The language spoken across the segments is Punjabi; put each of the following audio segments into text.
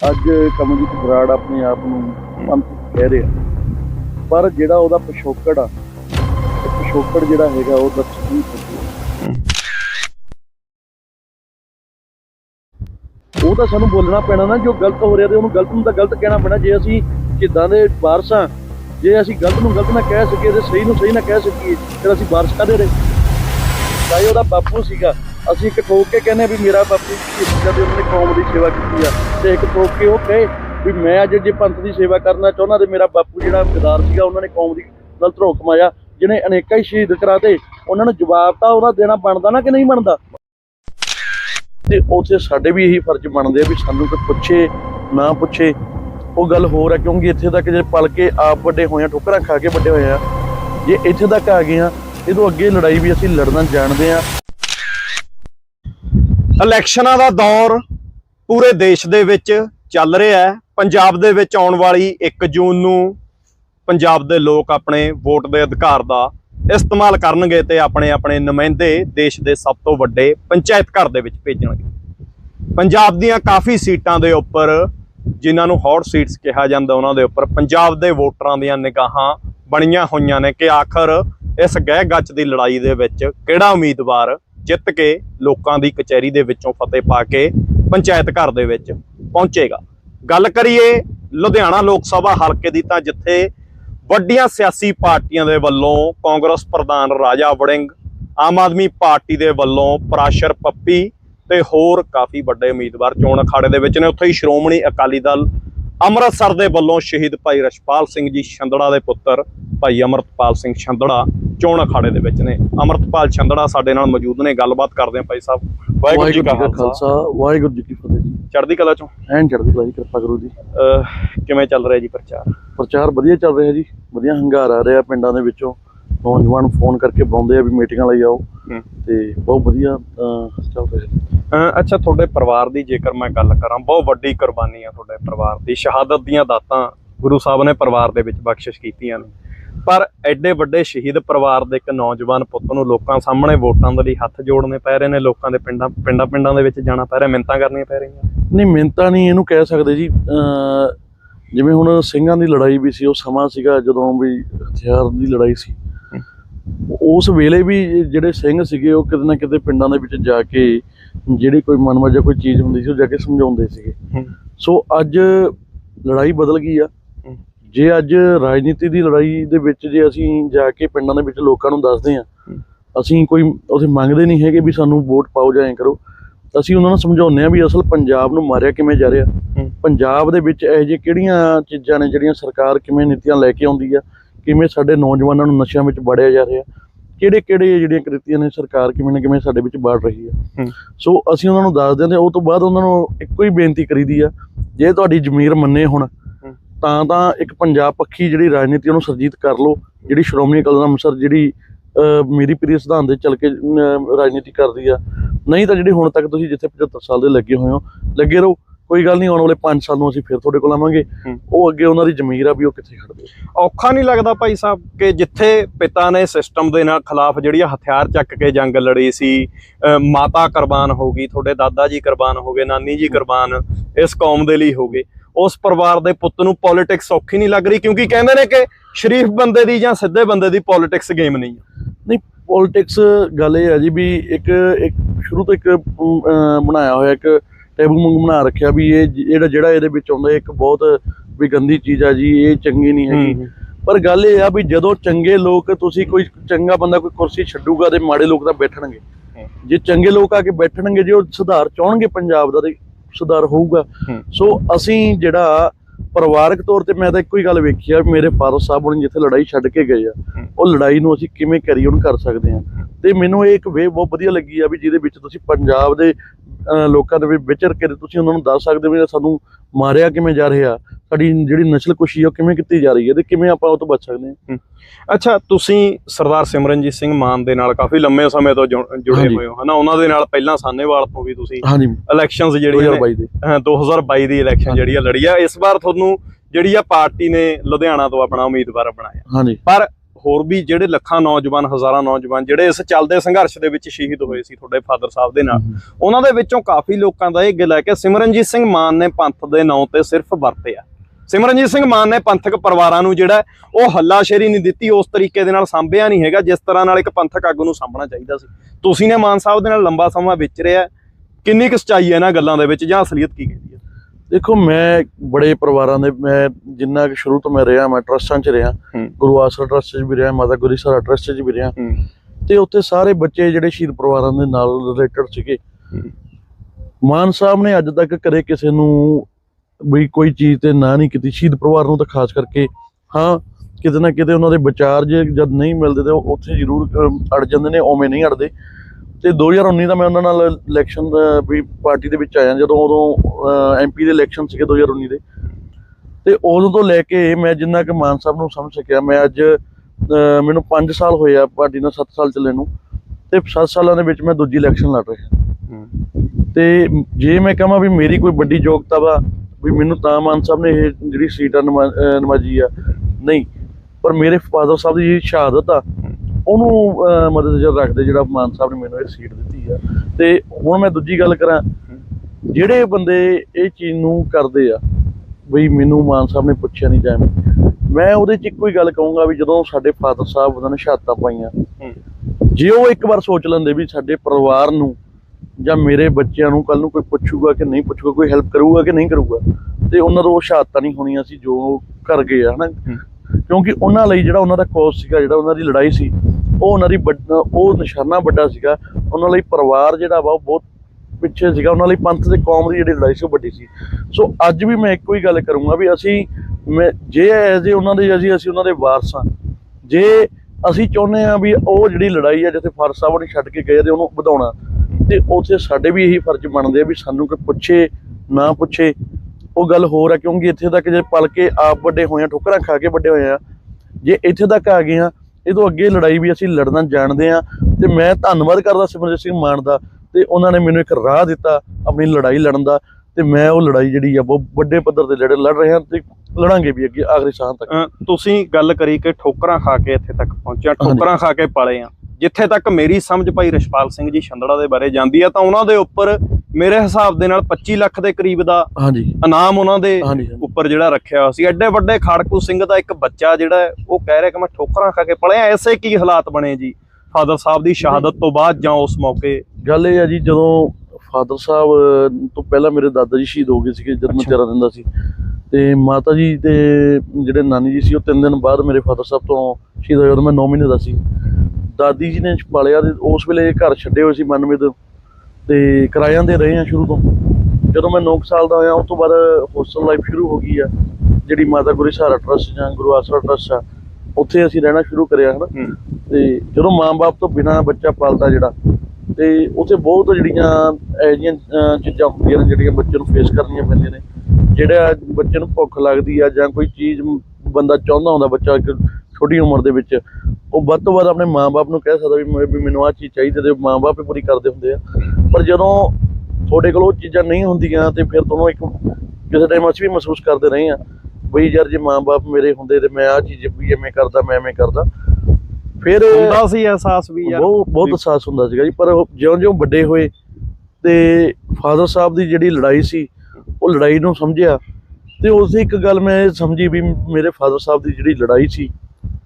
ਅੱਜ ਕਮਲਜੀਤ ਬਰਾੜ ਆਪਣੇ ਆਪ ਨੂੰ ਪੰਥ ਕਹਿ ਰਿਹਾ। ਪਰ ਜਿਹੜਾ ਉਹਦਾ ਪਿਛੋਕੜ ਆ ਪਿਛੋਕੜ ਜਿਹੜਾ ਹੈਗਾ ਉਹ ਦਰਸ਼ਕ ਨਹੀਂ ਸਕਦੇ ਉਹ ਤਾਂ ਸਾਨੂੰ ਬੋਲਣਾ ਪੈਣਾ ਨਾ, ਜੋ ਗਲਤ ਹੋ ਰਿਹਾ ਤੇ ਉਹਨੂੰ ਗਲਤ ਨੂੰ ਤਾਂ ਗਲਤ ਕਹਿਣਾ ਪੈਣਾ। ਜੇ ਅਸੀਂ ਕਿਦਾਂ ਦੇ ਵਾਰਸ ਹਾਂ ਜੇ ਅਸੀਂ ਗਲਤ ਨੂੰ ਗਲਤ ਨਾ ਕਹਿ ਸਕੀਏ ਤੇ ਸਹੀ ਨੂੰ ਸਹੀ ਨਾ ਕਹਿ ਸਕੀਏ, ਫਿਰ ਅਸੀਂ ਵਾਰਸ ਕਾਦੇ ਰਹੇ? ਚਾਹੇ ਉਹਦਾ ਬਾਪੂ ਸੀਗਾ ਅਸੀਂ ਇੱਕ ਠੋਕ ਕੇ ਕਹਿੰਦੇ ਵੀ ਮੇਰਾ ਬਾਪੂ ਸੀ ਜਦ ਉਹਨੇ ਕੌਮ ਦੀ ਸੇਵਾ ਕੀਤੀ ਆ। ਤੇ ਇੱਕ ਠੋਕ ਕੇ ਉਹ ਕਹੇ ਵੀ ਮੈਂ ਅੱਜ ਜੇ ਪੰਥ ਦੀ ਸੇਵਾ ਕਰਨਾ ਚਾਹੁੰਦਾ ਤੇ ਮੇਰਾ ਬਾਪੂ ਜਿਹੜਾ ਗਦਾਰ ਸੀਗਾ, ਉਹਨਾਂ ਨੇ ਕੌਮ ਦੀ ਨਾਲ ਧਰੋ ਕਮਾਇਆ। ਜਿਹਨੇ ਅਨੇਕਾਂ ਹੀ ਸ਼ਹੀਦ ਕਰਾਤੇ, ਉਹਨਾਂ ਨੂੰ ਜਵਾਬ ਤਾਂ ਉਹਦਾ ਦੇਣਾ ਬਣਦਾ ਨਾ ਕਿ ਨਹੀਂ ਬਣਦਾ? ਤੇ ਉਥੇ ਸਾਡੇ ਵੀ ਇਹੀ ਫਰਜ਼ ਬਣਦੇ ਆ ਵੀ ਸਾਨੂੰ ਕੋਈ ਪੁੱਛੇ, ਨਾ ਪੁੱਛੇ। ਉਹ ਗੱਲ ਹੋਰ ਆ, ਕਿਉਂਕਿ ਇੱਥੇ ਤੱਕ ਜੇ ਪਲ ਕੇ ਆਪ ਵੱਡੇ ਹੋਏ ਆ, ਠੋਕਰਾਂ ਖਾ ਕੇ ਵੱਡੇ ਹੋਏ ਆ। ਜੇ ਇੱਥੇ ਤੱਕ ਆ ਗਏ ਆ, ਇਹਦੋਂ ਅੱਗੇ ਲੜਾਈ ਵੀ ਅਸੀਂ ਲੜਨਾ ਜਾਣਦੇ ਆ। ਇਲੈਕਸ਼ਨਾਂ ਦਾ ਦੌਰ ਪੂਰੇ ਦੇਸ਼ ਦੇ ਵਿੱਚ ਚੱਲ ਰਿਹਾ ਹੈ। ਪੰਜਾਬ ਦੇ ਵਿੱਚ ਆਉਣ ਵਾਲੀ 1 ਜੂਨ ਨੂੰ ਪੰਜਾਬ ਦੇ ਲੋਕ ਆਪਣੇ ਵੋਟ ਦੇ ਅਧਿਕਾਰ ਦਾ ਇਸਤੇਮਾਲ ਕਰਨਗੇ ਤੇ ਆਪਣੇ ਆਪਣੇ ਨੁਮਾਇੰਦੇ ਦੇਸ਼ ਦੇ ਸਭ ਤੋਂ ਵੱਡੇ ਪੰਚਾਇਤ ਘਰ ਦੇ ਵਿੱਚ ਭੇਜਣਗੇ। ਪੰਜਾਬ ਦੀਆਂ ਕਾਫੀ ਸੀਟਾਂ ਦੇ ਉੱਪਰ, ਜਿਨ੍ਹਾਂ ਨੂੰ ਹੌਟ ਸੀਟਸ ਕਿਹਾ ਜਾਂਦਾ, ਉਹਨਾਂ ਦੇ ਉੱਪਰ ਪੰਜਾਬ ਦੇ ਵੋਟਰਾਂ ਦੀਆਂ ਨਿਗਾਹਾਂ ਬਣੀਆਂ ਹੋਈਆਂ ਨੇ ਕਿ ਆਖਰ ਇਸ ਗਹਿ ਗੱਚ ਦੀ ਲੜਾਈ ਦੇ ਵਿੱਚ ਕਿਹੜਾ ਉਮੀਦਵਾਰ ਜਿੱਤ ਕੇ ਲੋਕਾਂ ਦੀ ਕਚਹਿਰੀ ਦੇ ਵਿੱਚੋਂ ਫਤਿਹ ਪਾ ਕੇ ਪੰਚਾਇਤ ਘਰ ਦੇ ਵਿੱਚ ਪਹੁੰਚੇਗਾ। ਗੱਲ ਕਰੀਏ ਲੁਧਿਆਣਾ ਲੋਕ ਸਭਾ ਹਲਕੇ ਦੀ ਤਾਂ ਜਿੱਥੇ ਵੱਡੀਆਂ ਸਿਆਸੀ ਪਾਰਟੀਆਂ ਦੇ ਵੱਲੋਂ ਕਾਂਗਰਸ ਪ੍ਰਧਾਨ ਰਾਜਾ ਵੜਿੰਗ, ਆਮ ਆਦਮੀ ਪਾਰਟੀ ਦੇ ਵੱਲੋਂ ਪ੍ਰਾਸ਼ਰ ਪੱਪੀ ਤੇ ਹੋਰ ਕਾਫੀ ਵੱਡੇ ਉਮੀਦਵਾਰ ਚੋਣ ਅਖਾੜੇ ਦੇ ਵਿੱਚ ਨੇ। ਉੱਥੇ ਹੀ ਸ਼੍ਰੋਮਣੀ ਅਕਾਲੀ ਦਲ ਅੰਮ੍ਰਿਤਸਰ ਦੇ ਵੱਲੋਂ ਸ਼ਹੀਦ ਭਾਈ ਰਸ਼ਪਾਲ ਸਿੰਘ ਜੀ ਛੰਦੜਾ ਦੇ ਪੁੱਤਰ ਭਾਈ ਅਮਰਤਪਾਲ ਸਿੰਘ ਛੰਦੜਾ ਚੋਣ ਅਖਾੜੇ ਦੇ ਵਿੱਚ ਨੇ। ਅਮਰਤਪਾਲ ਛੰਦੜਾ ਸਾਡੇ ਨਾਲ ਮੌਜੂਦ ਨੇ। ਗੱਲਬਾਤ ਕਰਦੇ ਹਾਂ ਭਾਈ ਸਾਹਿਬ। ਵਾਹਿਗੁਰੂ ਜੀ ਕਾ ਖਾਲਸਾ। ਵਾਹਿਗੁਰੂ ਜੀ ਕੀ ਫਤਿਹ ਜੀ। ਚੜ੍ਹਦੀ ਕਲਾ ਚੋਂ? ਐਨ ਚੜ੍ਹਦੀ ਕਲਾ ਜੀ ਕਿਰਪਾ ਕਰੋ ਜੀ। ਕਿਵੇਂ ਚੱਲ ਰਿਹਾ ਜੀ ਪ੍ਰਚਾਰ? ਪ੍ਰਚਾਰ ਵਧੀਆ ਚੱਲ ਰਿਹਾ ਜੀ। ਵਧੀਆ ਹੰਗਾਰ ਆ ਰਿਹਾ ਪਿੰਡਾਂ ਦੇ ਵਿੱਚੋਂ। ਨੌਜਵਾਨ ਫੋਨ ਕਰਕੇ ਬੁਲਾਉਂਦੇ ਆ ਵੀ ਮੀਟਿੰਗਾਂ ਲਈ ਆਓ। ਤੇ ਬਹੁਤ ਵਧੀਆ ਚੱਲ ਰਿਹਾ। ਅੱਛਾ ਤੁਹਾਡੇ ਪਰਿਵਾਰ ਦੀ ਜੇਕਰ ਮੈਂ ਗੱਲ ਕਰਾਂ ਬਹੁਤ ਵੱਡੀ ਕੁਰਬਾਨੀ ਆ ਤੁਹਾਡੇ ਪਰਿਵਾਰ ਦੀ। ਸ਼ਹਾਦਤ ਦੀਆਂ ਦਾਤਾਂ ਗੁਰੂ ਸਾਹਿਬ ਨੇ ਪਰਿਵਾਰ ਦੇ ਵਿੱਚ ਬਖਸ਼ਿਸ਼ ਕੀਤੀਆਂ ਨੇ। ਪਰ ਐਡੇ ਵੱਡੇ ਸ਼ਹੀਦ ਪਰਿਵਾਰ ਦੇ ਇੱਕ ਨੌਜਵਾਨ ਪੁੱਤ ਨੂੰ ਲੋਕਾਂ ਸਾਹਮਣੇ ਵੋਟਾਂ ਦੇ ਲਈ ਹੱਥ ਜੋੜਨੇ ਪੈ ਰਹੇ ਨੇ ਲੋਕਾਂ ਦੇ ਪਿੰਡਾਂ ਪਿੰਡਾਂ ਪਿੰਡਾਂ ਦੇ ਵਿੱਚ ਜਾਣਾ ਪੈ ਰਿਹਾ ਮਿੰਤਾਂ ਕਰਨੀਆਂ ਪੈ ਰਹੀਆਂ। ਨਹੀਂ ਮਿੰਤਾ ਨਹੀਂ ਇਹਨੂੰ ਕਹਿ ਸਕਦੇ ਜੀ। ਜਿਵੇਂ ਹੁਣ ਸਿੰਘਾਂ ਦੀ ਲੜਾਈ ਵੀ ਸੀ ਉਹ ਸਮਾਂ ਸੀਗਾ ਜਦੋਂ ਵੀ ਹਥਿਆਰ ਦੀ ਲੜਾਈ ਸੀ। ਉਸ ਵੇਲੇ ਵੀ ਜਿਹੜੇ ਸਿੰਘ ਸੀਗੇ ਉਹ ਕਿਤੇ ਨਾ ਕਿਤੇ ਪਿੰਡਾਂ ਦੇ ਵਿੱਚ ਜਾ ਕੇ ਜਿਹੜੀ ਕੋਈ ਮਨਮਾ ਜਾਂ ਕੋਈ ਚੀਜ਼ ਹੁੰਦੀ ਸੀ ਉਹ ਜਾ ਕੇ ਸਮਝਾਉਂਦੇ ਸੀਗੇ। ਸੋ ਅੱਜ ਲੜਾਈ ਬਦਲ ਗਈ ਆ। ਜੇ ਅੱਜ ਰਾਜਨੀਤੀ ਦੀ ਲੜਾਈ ਦੇ ਵਿੱਚ ਜੇ ਅਸੀਂ ਜਾ ਕੇ ਪਿੰਡਾਂ ਦੇ ਵਿੱਚ ਲੋਕਾਂ ਨੂੰ ਦੱਸਦੇ ਆ। ਅਸੀਂ ਕੋਈ ਉਥੇ ਮੰਗਦੇ ਨਹੀਂ ਹੈਗੇ ਵੀ ਸਾਨੂੰ ਵੋਟ ਪਾਓ ਜਾਂ ਐਂ ਕਰੋ ਅਸੀਂ ਉਹਨਾਂ ਨੂੰ ਸਮਝਾਉਂਦੇ ਆ ਵੀ ਅਸਲ ਪੰਜਾਬ ਨੂੰ ਮਾਰਿਆ ਕਿਵੇਂ ਜਾ ਰਿਹਾ। ਪੰਜਾਬ ਦੇ ਵਿੱਚ ਇਹੋ ਜਿਹੇ ਕਿਹੜੀਆਂ ਚੀਜ਼ਾਂ ਨੇ ਜਿਹੜੀਆਂ ਸਰਕਾਰ ਕਿਵੇਂ ਨੀਤੀਆਂ ਲੈ ਕੇ ਆਉਂਦੀ ਆ ਕਿਵੇਂ ਸਾਡੇ ਨੌਜਵਾਨਾਂ ਨੂੰ ਨਸ਼ਿਆਂ ਵਿੱਚ ਵੜਿਆ ਜਾ ਰਿਹਾ ਕਿਹੜੇ ਕਿਹੜੇ ਜਿਹੜੀਆਂ ਕ੍ਰਿਤੀਆਂ ਨੇ ਸਰਕਾਰ ਕਿਵੇਂ ਨਾ ਕਿਵੇਂ ਸਾਡੇ ਵਿੱਚ ਵੜ ਰਹੀ ਹੂੰ। ਸੋ ਅਸੀਂ ਉਹਨਾਂ ਨੂੰ ਦੱਸਦੇ ਹਾਂ ਤੇ ਉਹ ਤੋਂ ਬਾਅਦ ਉਹਨਾਂ ਨੂੰ ਇੱਕੋ ਹੀ ਬੇਨਤੀ ਕਰੀਦੀ ਆ ਜੇ ਤੁਹਾਡੀ ਜ਼ਮੀਰ ਮੰਨੇ ਹੁਣ ਤਾਂ ਤਾਂ ਇੱਕ ਪੰਜਾਬ ਪੱਖੀ ਜਿਹੜੀ ਰਾਜਨੀਤੀ ਉਹਨੂੰ ਸਰਜੀਤ ਕਰ ਲਓ ਜਿਹੜੀ ਸ਼੍ਰੋਮਣੀ ਅਕਾਲੀ ਦਲ ਅੰਮ੍ਰਿਤਸਰ ਜਿਹੜੀ ਮੇਰੀ ਪ੍ਰਿय ਸਿਧਾਂਤ ਦੇ ਚੱਲ ਕੇ ਰਾਜਨੀਤੀ ਕਰਦੀ ਆ। ਨਹੀਂ ਤਾਂ ਜਿਹੜੀ ਹੁਣ ਤੱਕ ਤੁਸੀਂ ਜਿੱਥੇ 75 ਸਾਲ ਦੇ ਲੱਗੇ ਹੋਏ ਹੋ ਲੱਗੇ ਰਹੋ। ਕੋਈ ਗੱਲ ਨਹੀਂ ਆਉਣ ਵਾਲੇ 5 ਸਾਲ ਨੂੰ ਅਸੀਂ ਫਿਰ ਤੁਹਾਡੇ ਕੋਲ ਆਵਾਂਗੇ। ਉਹ ਅੱਗੇ ਉਹਨਾਂ ਦੀ ਜ਼ਮੀਰ ਆ ਵੀ ਉਹ ਕਿੱਥੇ ਖੜਦੇ ਔਖਾ ਨਹੀਂ ਲੱਗਦਾ ਭਾਈ ਸਾਹਿਬ ਕਿ ਜਿੱਥੇ ਪਿਤਾ ਨੇ ਸਿਸਟਮ ਦੇ ਨਾਲ ਖਿਲਾਫ ਜਿਹੜੀ ਹਥਿਆਰ ਚੱਕ ਕੇ ਜੰਗ ਲੜੀ ਸੀ ਮਾਤਾ ਕੁਰਬਾਨ ਹੋ ਗਈ ਤੁਹਾਡੇ ਦਾਦਾ ਜੀ ਕੁਰਬਾਨ ਹੋ ਗਏ ਨਾਨੀ ਜੀ ਕੁਰਬਾਨ ਇਸ ਕੌਮ ਦੇ ਲਈ ਹੋ ਗਏ। ਉਸ ਪਰਿਵਾਰ ਦੇ ਪੁੱਤ ਨੂੰ ਪੋਲਿਟਿਕਸ ਔਖੀ ਨਹੀਂ ਲੱਗ ਰਹੀ ਕਿਉਂਕਿ ਕਹਿੰਦੇ ਨੇ ਕਿ ਸ਼ਰੀਫ ਬੰਦੇ ਦੀ ਜਾਂ ਸਿੱਧੇ ਬੰਦੇ ਦੀ ਪੋਲਿਟਿਕਸ ਗੇਮ ਨਹੀਂ ਨਹੀਂ ਪੋਲਿਟਿਕਸ ਗੱਲ ਇਹ ਹੈ ਜੀ ਵੀ ਇੱਕ ਇੱਕ ਸ਼ੁਰੂ ਤੋਂ ਇੱਕ ਬਣਾਇਆ ਹੋਇਆ ਇੱਕ ਟੈਬੂ ਵਾਂਗੂ ਬਣਾ ਰੱਖਿਆ ਵੀ ਇਹ ਜਿਹੜਾ ਜਿਹੜਾ ਇਹਦੇ ਵਿੱਚ ਆਉਂਦਾ ਇੱਕ ਬਹੁਤ ਵੀ ਗੰਦੀ ਚੀਜ਼ ਆ ਜੀ ਇਹ ਚੰਗੀ ਨਹੀਂ ਹੈਗੀ ਪਰ ਗੱਲ ਇਹ ਆ ਵੀ ਜਦੋਂ ਚੰਗੇ ਲੋਕ ਤੁਸੀਂ ਕੋਈ ਚੰਗਾ ਬੰਦਾ ਕੋਈ ਕੁਰਸੀ ਛੱਡੂਗਾ ਤੇ ਮਾੜੇ ਲੋਕ ਤਾਂ ਬੈਠਣਗੇ। ਜੇ ਚੰਗੇ ਲੋਕ ਆ ਕੇ ਬੈਠਣਗੇ ਜੇ ਉਹ ਸੁਧਾਰ ਚਾਹਣਗੇ ਪੰਜਾਬ ਦਾ ਤੇ ਸੁਧਾਰ ਹੋਊਗਾ। ਸੋ ਅਸੀਂ ਜਿਹੜਾ ਪਰਿਵਾਰਕ ਤੌਰ ਤੇ ਮੈਂ ਤਾਂ ਇੱਕੋ ਹੀ ਗੱਲ ਵੇਖੀ ਆ ਮੇਰੇ ਫਾਦਰ ਸਾਹਿਬ ਹੁਣ ਜਿੱਥੇ ਲੜਾਈ ਛੱਡ ਕੇ ਗਏ ਆ। ਉਹ ਲੜਾਈ ਨੂੰ ਅਸੀਂ ਕਿਵੇਂ ਕੈਰੀ ਔਨ ਕਰ ਸਕਦੇ ਆ ਤੇ ਮੈਨੂੰ ਇਹ ਇੱਕ ਵੇ ਬਹੁਤ ਵਧੀਆ ਲੱਗੀ ਆ ਵੀ ਜਿਹਦੇ ਵਿੱਚ ਤੁਸੀਂ ਪੰਜਾਬ ਦੇ ਲੋਕਾਂ ਦੇ ਵਿੱਚ ਵਿਚਰ ਕੇ ਤੁਸੀਂ ਉਹਨਾਂ ਨੂੰ ਦੱਸ ਸਕਦੇ ਹੋ ਵੀ ਸਾਨੂੰ ਮਾਰਿਆ ਕਿਵੇਂ ਜਾ ਰਿਹਾ ਸਾਡੀ ਜਿਹੜੀ ਨਸਲ ਕੁਸ਼ੀ ਆ ਉਹ ਕਿਵੇਂ ਕੀਤੀ ਜਾ ਰਹੀ ਹੈ ਤੇ ਕਿਵੇਂ ਆਪਾਂ ਉਹ ਤੋਂ ਬਚ ਸਕਦੇ ਹਾਂ। ਅੱਛਾ ਤੁਸੀਂ ਸਰਦਾਰ ਸਿਮਰਨਜੀਤ ਸਿੰਘ ਮਾਨ ਦੇ ਨਾਲ ਕਾਫੀ ਲੰਮੇ ਸਮੇਂ ਤੋਂ ਜੁੜ-। ਹੋਏ ਹੋ ਹਨਾ? ਉਹਨਾਂ ਦੇ ਨਾਲ ਪਹਿਲਾਂ ਸਾਨੇਵਾਲ ਤੋਂ ਵੀ ਤੁਸੀਂ ਹਾਂਜੀ। ਇਲੈਕਸ਼ਨਸ ਜਿਹੜੀਆਂ ਨੇ 2022 ਦੇ। ਅਹ 2022 ਦੀ ਇਲੈਕਸ਼ਨ ਜਿਹੜੀ ਆ ਲੜੀ ਆ ਇਸ ਵਾਰ ਤੁਹਾਨੂੰ ਜਿਹੜੀ ਆ ਪਾਰਟੀ ਨੇ ਲੁਧਿਆਣਾ ਤੋਂ ਆਪਣਾ ਉਮੀਦਵਾਰ ਬਣਾਇਆ। ਹਾਂਜੀ। ਪਰ ਹੋਰ ਵੀ ਜਿਹੜੇ ਲੱਖਾਂ ਨੌਜਵਾਨ, ਹਜ਼ਾਰਾਂ ਨੌਜਵਾਨ ਜਿਹੜੇ ਇਸ ਚੱਲਦੇ ਸੰਘਰਸ਼ ਦੇ ਵਿੱਚ ਸ਼ਹੀਦ ਹੋਏ ਸੀ ਤੁਹਾਡੇ ਫਾਦਰ ਸਾਹਿਬ ਦੇ ਨਾਲ, ਉਹਨਾਂ ਦੇ ਵਿੱਚੋਂ ਕਾਫੀ ਲੋਕਾਂ ਦਾ ਇਹ ਗਿਲਾ ਹੈ ਕਿ ਸਿਮਰਨਜੀਤ ਸਿੰਘ ਮਾਨ ਨੇ ਪੰਥ ਦੇ ਨਾਂ ਤੇ ਸਿਰਫ ਵਰਤਿਆ। ਸਿਮਰਨਜੀਤ ਸਿੰਘ ਮਾਨ ਨੇ ਪੰਥਕ ਪਰਿਵਾਰਾਂ ਨੂੰ ਜਿਹੜਾ ਉਹ ਹੱਲਾਸ਼ੇਰੀ ਨਹੀਂ ਦਿੱਤੀ, ਉਸ ਤਰੀਕੇ ਦੇ ਨਾਲ ਸਾਂਭਿਆ ਨਹੀਂ ਹੈਗਾ, ਜਿਸ ਤਰ੍ਹਾਂ ਨਾਲ ਇੱਕ ਪੰਥਕ ਆਗੂ ਨੂੰ ਸਾਂਭਣਾ ਚਾਹੀਦਾ ਸੀ। ਤੁਸੀਂ ਨੇ ਮਾਨ ਸਾਹਿਬ ਦੇ ਨਾਲ ਲੰਬਾ ਸਮਾਂ ਵਿਚਰਿਆ ਕਿੰਨੀ ਕੁ ਸੱਚਾਈ ਹੈ ਇਹਨਾਂ ਗੱਲਾਂ ਦੇ ਵਿੱਚ ਜਾਂ ਅਸਲੀਅਤ ਕੀ ਕਹਿੰਦੀ ਹੈ? ਦੇਖੋ ਮੈਂ ਬੜੇ ਪਰਿਵਾਰਾਂ ਦੇ ਮੈਂ ਜਿੰਨਾ ਕਿ ਸ਼ੁਰੂ ਤੋਂ ਮੈਂ ਰਿਹਾ ਮੈਂ ਟਰਸਟਾਂ 'ਚ ਰਿਹਾ। ਗੁਰੂ ਆਸਰਾ ਟਰਸਟ 'ਚ ਵੀ ਰਿਹਾ ਮਾਤਾ ਗੁਰੀ ਸਰਾ ਟਰਸਟ 'ਚ ਵੀ ਰਿਹਾ। ਤੇ ਉੱਥੇ ਸਾਰੇ ਬੱਚੇ ਜਿਹੜੇ ਸ਼ਹੀਦ ਪਰਿਵਾਰਾਂ ਦੇ ਨਾਲ ਰਿਲੇਟਡ ਸੀਗੇ। ਮਾਨ ਸਾਹਿਬ ਨੇ ਅੱਜ ਤੱਕ ਕਦੇ ਕਿਸੇ ਨੂੰ ਵੀ ਕੋਈ ਚੀਜ਼ ਤੇ ਨਾ ਨਹੀਂ ਕੀਤੀ। ਸ਼ਹੀਦ ਪਰਿਵਾਰ ਨੂੰ ਤਾਂ ਖਾਸ ਕਰਕੇ ਹਾਂ ਕਿਤੇ ਨਾ ਕਿਤੇ ਉਹਨਾਂ ਦੇ ਵਿਚਾਰ ਜੇ ਜਦ ਨਹੀਂ ਮਿਲਦੇ ਤੇ ਉੱਥੇ ਜ਼ਰੂਰ ਅੜ ਜਾਂਦੇ ਨੇ ਉਵੇਂ ਨਹੀਂ ਅੜਦੇ। ਤੇ 2019 ਦਾ ਮੈਂ ਉਹਨਾਂ ਨਾਲ ਇਲੈਕਸ਼ਨ ਵੀ ਪਾਰਟੀ ਦੇ ਵਿੱਚ ਆਇਆ ਜਦੋਂ ਉਦੋਂ ਐਮਪੀ ਦੇ ਇਲੈਕਸ਼ਨ ਸੀਗੇ 2019 ਦੇ। ਤੇ ਉਦੋਂ ਤੋਂ ਲੈ ਕੇ ਮੈਂ ਜਿੰਨਾ ਕਿ ਮਾਨ ਸਾਹਿਬ ਨੂੰ ਸਮਝ ਸਕਿਆ ਮੈਂ ਅੱਜ ਮੈਨੂੰ 5 ਸਾਲ ਹੋਏ ਆ ਪਾਰਟੀ ਨਾਲ 7 ਸਾਲ ਚੱਲੇ ਨੂੰ। ਤੇ 7 ਸਾਲਾਂ ਦੇ ਵਿੱਚ ਮੈਂ ਦੂਜੀ ਇਲੈਕਸ਼ਨ ਲੜ ਰਿਹਾ। ਤੇ ਜੇ ਮੈਂ ਕਹਾਂ ਵੀ ਮੇਰੀ ਕੋਈ ਵੱਡੀ ਯੋਗਤਾ ਵਾ ਵੀ ਮੈਨੂੰ ਤਾਂ ਮਾਨ ਸਾਹਿਬ ਨੇ ਇਹ ਜਿਹੜੀ ਸੀਟ ਆ ਨਵਾਜੀ ਆ ਨਹੀਂ। ਪਰ ਮੇਰੇ ਫਾਦਰ ਸਾਹਿਬ ਦੀ ਜਿਹੜੀ ਸ਼ਹਾਦਤ ਆ। ਉਹਨੂੰ ਅਹ, ਮੱਦੇਨਜ਼ਰ ਰੱਖਦੇ ਜਿਹੜਾ ਮਾਨ ਸਾਹਿਬ ਨੇ ਮੈਨੂੰ ਇਹ ਸੀਟ ਦਿੱਤੀ ਆ। ਤੇ ਹੁਣ ਮੈਂ ਦੂਜੀ ਗੱਲ ਕਰਾਂ ਜਿਹੜੇ ਬੰਦੇ ਇਹ ਚੀਜ਼ ਨੂੰ ਕਰਦੇ ਆ ਬਈ ਮੈਨੂੰ ਮਾਨ ਸਾਹਿਬ ਨੇ ਪੁੱਛਿਆ ਨਹੀਂ ਜਾਏ ਮੈਂ ਉਹਦੇ ਚ ਇੱਕੋ ਹੀ ਗੱਲ ਕਹੂੰਗਾ ਵੀ ਜਦੋਂ ਸਾਡੇ ਫਾਦਰ ਸਾਹਿਬ ਉਹਨਾਂ ਨੇ ਸ਼ਹਾਦਤਾਂ ਪਾਈਆਂ ਜੇ ਉਹ ਇੱਕ ਵਾਰ ਸੋਚ ਲੈਂਦੇ ਵੀ ਸਾਡੇ ਪਰਿਵਾਰ ਨੂੰ ਜਾਂ ਮੇਰੇ ਬੱਚਿਆਂ ਨੂੰ ਕੱਲ ਨੂੰ ਕੋਈ ਪੁੱਛੂਗਾ ਕਿ ਨਹੀਂ ਪੁੱਛੂਗਾ ਕੋਈ ਹੈਲਪ ਕਰੂਗਾ ਕਿ ਨਹੀਂ ਕਰੂਗਾ ਤੇ ਉਹਨਾਂ ਤੋਂ ਉਹ ਸ਼ਹਾਦਤਾਂ ਨਹੀਂ ਹੋਣੀਆਂ ਸੀ ਜੋ ਕਰ ਗਏ ਹਨਾ? ਕਿਉਂਕਿ ਉਹਨਾਂ ਲਈ ਜਿਹੜਾ ਉਹਨਾਂ ਦਾ ਕੌਜ਼ ਸੀਗਾ ਜਿਹੜਾ ਉਹਨਾਂ ਦੀ ਲੜਾਈ ਸੀ ਉਹ ਉਹਨਾਂ ਦੀ ਵੱਡ- ਉਹ ਨਿਸ਼ਾਨਾ ਵੱਡਾ ਸੀਗਾ, ਉਹਨਾਂ ਲਈ ਪਰਿਵਾਰ ਜਿਹੜਾ ਵਾ ਉਹ ਬਹੁਤ ਪਿੱਛੇ ਸੀਗਾ, ਉਹਨਾਂ ਲਈ ਪੰਥ ਤੇ ਕੌਮ ਦੀ ਜਿਹੜੀ ਲੜਾਈ ਸੀ ਉਹ ਵੱਡੀ ਸੀ। ਸੋ ਅੱਜ ਵੀ ਮੈਂ ਇੱਕੋ ਹੀ ਗੱਲ ਕਰੂੰਗਾ ਵੀ ਅਸੀਂ, ਮੈਂ, ਜੇ ਐਜ਼ ਏ ਉਹਨਾਂ ਦੇ ਅਸੀਂ ਅਸੀਂ ਉਹਨਾਂ ਦੇ ਵਾਰਸ ਹਾਂ, ਜੇ ਅਸੀਂ ਚਾਹੁੰਦੇ ਆ ਵੀ ਉਹ ਜਿਹੜੀ ਲੜਾਈ ਆ ਜਿੱਥੇ ਫਾਰਸ ਸਾਹਿਬ ਨੇ ਛੱਡ ਕੇ ਗਏ ਤੇ ਉਹਨੂੰ ਵਧਾਉਣਾ, ਤੇ ਉੱਥੇ ਸਾਡੇ ਵੀ ਇਹੀ ਫਰਜ਼ ਬਣਦੇ ਆ ਵੀ ਸਾਨੂੰ ਕੋਈ ਪੁੱਛੇ, ਨਾ ਪੁੱਛੇ। ਉਹ ਗੱਲ ਹੋਰ ਆ ਕਿਉਂਕਿ ਇੱਥੇ ਤੱਕ ਜੇ ਪਲ ਕੇ ਆਪ ਵੱਡੇ ਹੋਏ ਆ, ਠੋਕਰਾਂ ਖਾ ਕੇ ਵੱਡੇ ਹੋਏ ਆ, ਜੇ ਇੱਥੇ ਤੱਕ ਆ ਗਏ ਆ ਇਹ ਤੋਂ ਅੱਗੇ ਲੜਾਈ ਵੀ ਅਸੀਂ ਲੜਨਾ ਜਾਣਦੇ ਆ ਤੇ ਮੈਂ ਧੰਨਵਾਦ ਕਰਦਾ ਸਿਮਰਜੀਤ ਸਿੰਘ ਮਾਨ ਦਾ ਤੇ ਉਹਨਾਂ ਨੇ ਮੈਨੂੰ ਇੱਕ ਰਾਹ ਦਿੱਤਾ ਆਪਣੀ ਲੜਾਈ ਲੜਨ ਦਾ ਤੇ ਮੈਂ ਉਹ ਲੜਾਈ ਜਿਹੜੀ ਆ ਬਹੁਤ ਵੱਡੇ ਪੱਧਰ ਤੇ ਲੜ ਲੜ ਰਹੇ ਹਾਂ ਤੇ ਲੜਾਂਗੇ ਵੀ ਅੱਗੇ ਆਖਰੀ ਸਾਹ ਤੱਕ। ਤੁਸੀਂ ਗੱਲ ਕਰੀ ਕਿ ਠੋਕਰਾਂ ਖਾ ਕੇ ਇੱਥੇ ਤੱਕ ਪਹੁੰਚਿਆ ਠੋਕਰਾਂ ਖਾ ਕੇ ਪਲੇ ਆ। ਜਿੱਥੇ ਤੱਕ ਮੇਰੀ ਸਮਝ ਭਾਈ ਰਸ਼ਪਾਲ ਸਿੰਘ ਜੀ ਛੰਦੜਾ ਦੇ ਬਾਰੇ ਜਾਂਦੀ ਆ ਤਾਂ ਉਹਨਾਂ ਦੇ ਉੱਪਰ ਮੇਰੇ ਹਿਸਾਬ ਦੇ ਨਾਲ 25 ਲੱਖ ਦੇ ਕਰੀਬ ਦਾ ਹਾਂਜੀ। ਇਨਾਮ ਉਹਨਾਂ ਦੇ। ਉੱਪਰ ਜਿਹੜਾ ਰੱਖਿਆ ਹੋਇਆ ਸੀ। ਐਡੇ ਵੱਡੇ ਖਾੜਕੂ ਸਿੰਘ ਦਾ ਇੱਕ ਬੱਚਾ ਜਿਹੜਾ ਉਹ ਕਹਿ ਰਿਹਾ ਕਿ ਮੈਂ ਠੋਕਰਾਂ ਖਾ ਕੇ ਪਲਿਆ। ਐਸੇ ਕੀ ਹਾਲਾਤ ਬਣੇ ਜੀ? ਫਾਦਰ ਸਾਹਿਬ ਦੀ ਸ਼ਹਾਦਤ ਤੋਂ ਬਾਅਦ ਜਾਂ ਉਸ ਮੌਕੇ? ਗੱਲ ਇਹ ਆ ਜੀ ਜਦੋਂ ਫਾਦਰ ਸਾਹਿਬ ਤੋਂ ਪਹਿਲਾਂ ਮੇਰੇ ਦਾਦਾ ਜੀ ਸ਼ਹੀਦ ਹੋ ਗਏ ਸੀਗੇ ਜਦ ਮੈਂ ਅੱਛਾ। 13 ਦਿਨ ਦਾ ਸੀ। ਤੇ ਮਾਤਾ ਜੀ ਤੇ ਜਿਹੜੇ ਨਾਨੀ ਜੀ ਸੀ ਉਹ 3 ਦਿਨ ਬਾਅਦ ਮੇਰੇ ਫਾਦਰ ਸਾਹਿਬ ਤੋਂ ਸ਼ਹੀਦ ਹੋਏ ਉਦੋਂ ਮੈਂ 9 ਮਹੀਨੇ ਦਾ ਸੀ। ਦਾਦੀ ਜੀ ਨੇ ਪਾਲਿਆ ਤੇ ਉਸ ਵੇਲੇ ਘਰ ਛੱਡੇ ਹੋਏ ਸੀ 92 ਤੋਂ ਕਿਰਾਇਆਂ ਦੇ ਰਹੇ ਆ ਸ਼ੁਰੂ ਤੋਂ। ਜਦੋਂ ਮੈਂ 9 ਸਾਲ ਦਾ ਹੋਇਆ ਉਸ ਤੋਂ ਬਾਅਦ ਹੋਸਟਲ ਲਾਈਫ ਸ਼ੁਰੂ ਹੋ ਗਈ ਆ ਜਿਹੜੀ ਮਾਤਾ ਗੁਰੀ ਸਹਾਰਾ ਟਰਸਟ ਜਾਂ ਗੁਰੂ ਆਸਰਾ ਟਰਸਟ ਆ ਉੱਥੇ ਅਸੀਂ ਰਹਿਣਾ ਸ਼ੁਰੂ ਕਰਿਆ ਹਨਾ। ਤੇ ਜਦੋਂ ਮਾਂ-ਬਾਪ ਤੋਂ ਬਿਨਾ ਬੱਚਾ ਪਾਲਦਾ ਜਿਹੜਾ ਤੇ ਉੱਥੇ ਬਹੁਤ ਜਿਹੜੀਆਂ ਇਹੋ ਜਿਹੀਆਂ ਅਹ, ਚੀਜ਼ਾਂ ਹੁੰਦੀਆਂ ਨੇ ਜਿਹੜੀਆਂ ਬੱਚੇ ਨੂੰ ਫੇਸ ਕਰਨੀਆਂ ਪੈਂਦੀਆਂ ਨੇ। ਜਿਹੜਾ ਬੱਚੇ ਨੂੰ ਭੁੱਖ ਲੱਗਦੀ ਆ ਜਾਂ ਕੋਈ ਚੀਜ਼ ਬੰਦਾ ਚਾਹੁੰਦਾ ਹੁੰਦਾ ਬੱਚਾ ਇੱਕ ਛੋਟੀ ਉਮਰ ਦੇ ਵਿੱਚ ਉਹ ਵੱਧ ਤੋਂ ਵੱਧ ਆਪਣੇ ਮਾਂ-ਬਾਪ ਨੂੰ ਕਹਿ ਸਕਦਾ ਵੀ ਮੈਨੂੰ ਆਹ ਚੀਜ਼ ਚਾਹੀਦੀ ਤੇ ਮਾਂ-ਬਾਪ ਹੀ ਪੂਰੀ ਕਰਦੇ ਹੁੰਦੇ ਆ। ਪਰ ਜਦੋਂ ਤੁਹਾਡੇ ਕੋਲ ਉਹ ਚੀਜ਼ਾਂ ਨਹੀਂ ਹੁੰਦੀਆਂ ਤੇ ਫਿਰ ਤੁਹਾਨੂੰ ਇੱਕ ਕਿਸੇ ਟਾਈਮ ਅਸੀਂ ਵੀ ਮਹਿਸੂਸ ਕਰਦੇ ਰਹੇ ਆ ਬਈ ਯਾਰ ਜੇ ਮਾਂ-ਬਾਪ ਮੇਰੇ ਹੁੰਦੇ ਤੇ ਮੈਂ ਆਹ ਚੀਜ਼ ਵੀ ਐਵੇਂ ਕਰਦਾ ਮੈਂ ਐਵੇਂ ਕਰਦਾ। ਫਿਰ ਹੁੰਦਾ ਸੀ ਅਹਿਸਾਸ ਵੀ ਯਾਰ। ਬਹੁਤ ਬਹੁਤ ਅਹਿਸਾਸ ਹੁੰਦਾ ਸੀਗਾ ਜੀ ਪਰ ਜਿਉਂ-ਜਿਉਂ ਵੱਡੇ ਹੋਏ ਤੇ ਫਾਦਰ ਸਾਹਿਬ ਦੀ ਜਿਹੜੀ ਲੜਾਈ ਸੀ ਉਹ ਲੜਾਈ ਨੂੰ ਸਮਝਿਆ। ਤੇ ਉਸ ਇੱਕ ਗੱਲ ਮੈਂ ਸਮਝੀ ਵੀ ਮੇਰੇ ਫਾਦਰ ਸਾਹਿਬ ਦੀ ਜਿਹੜੀ ਲੜਾਈ ਸੀ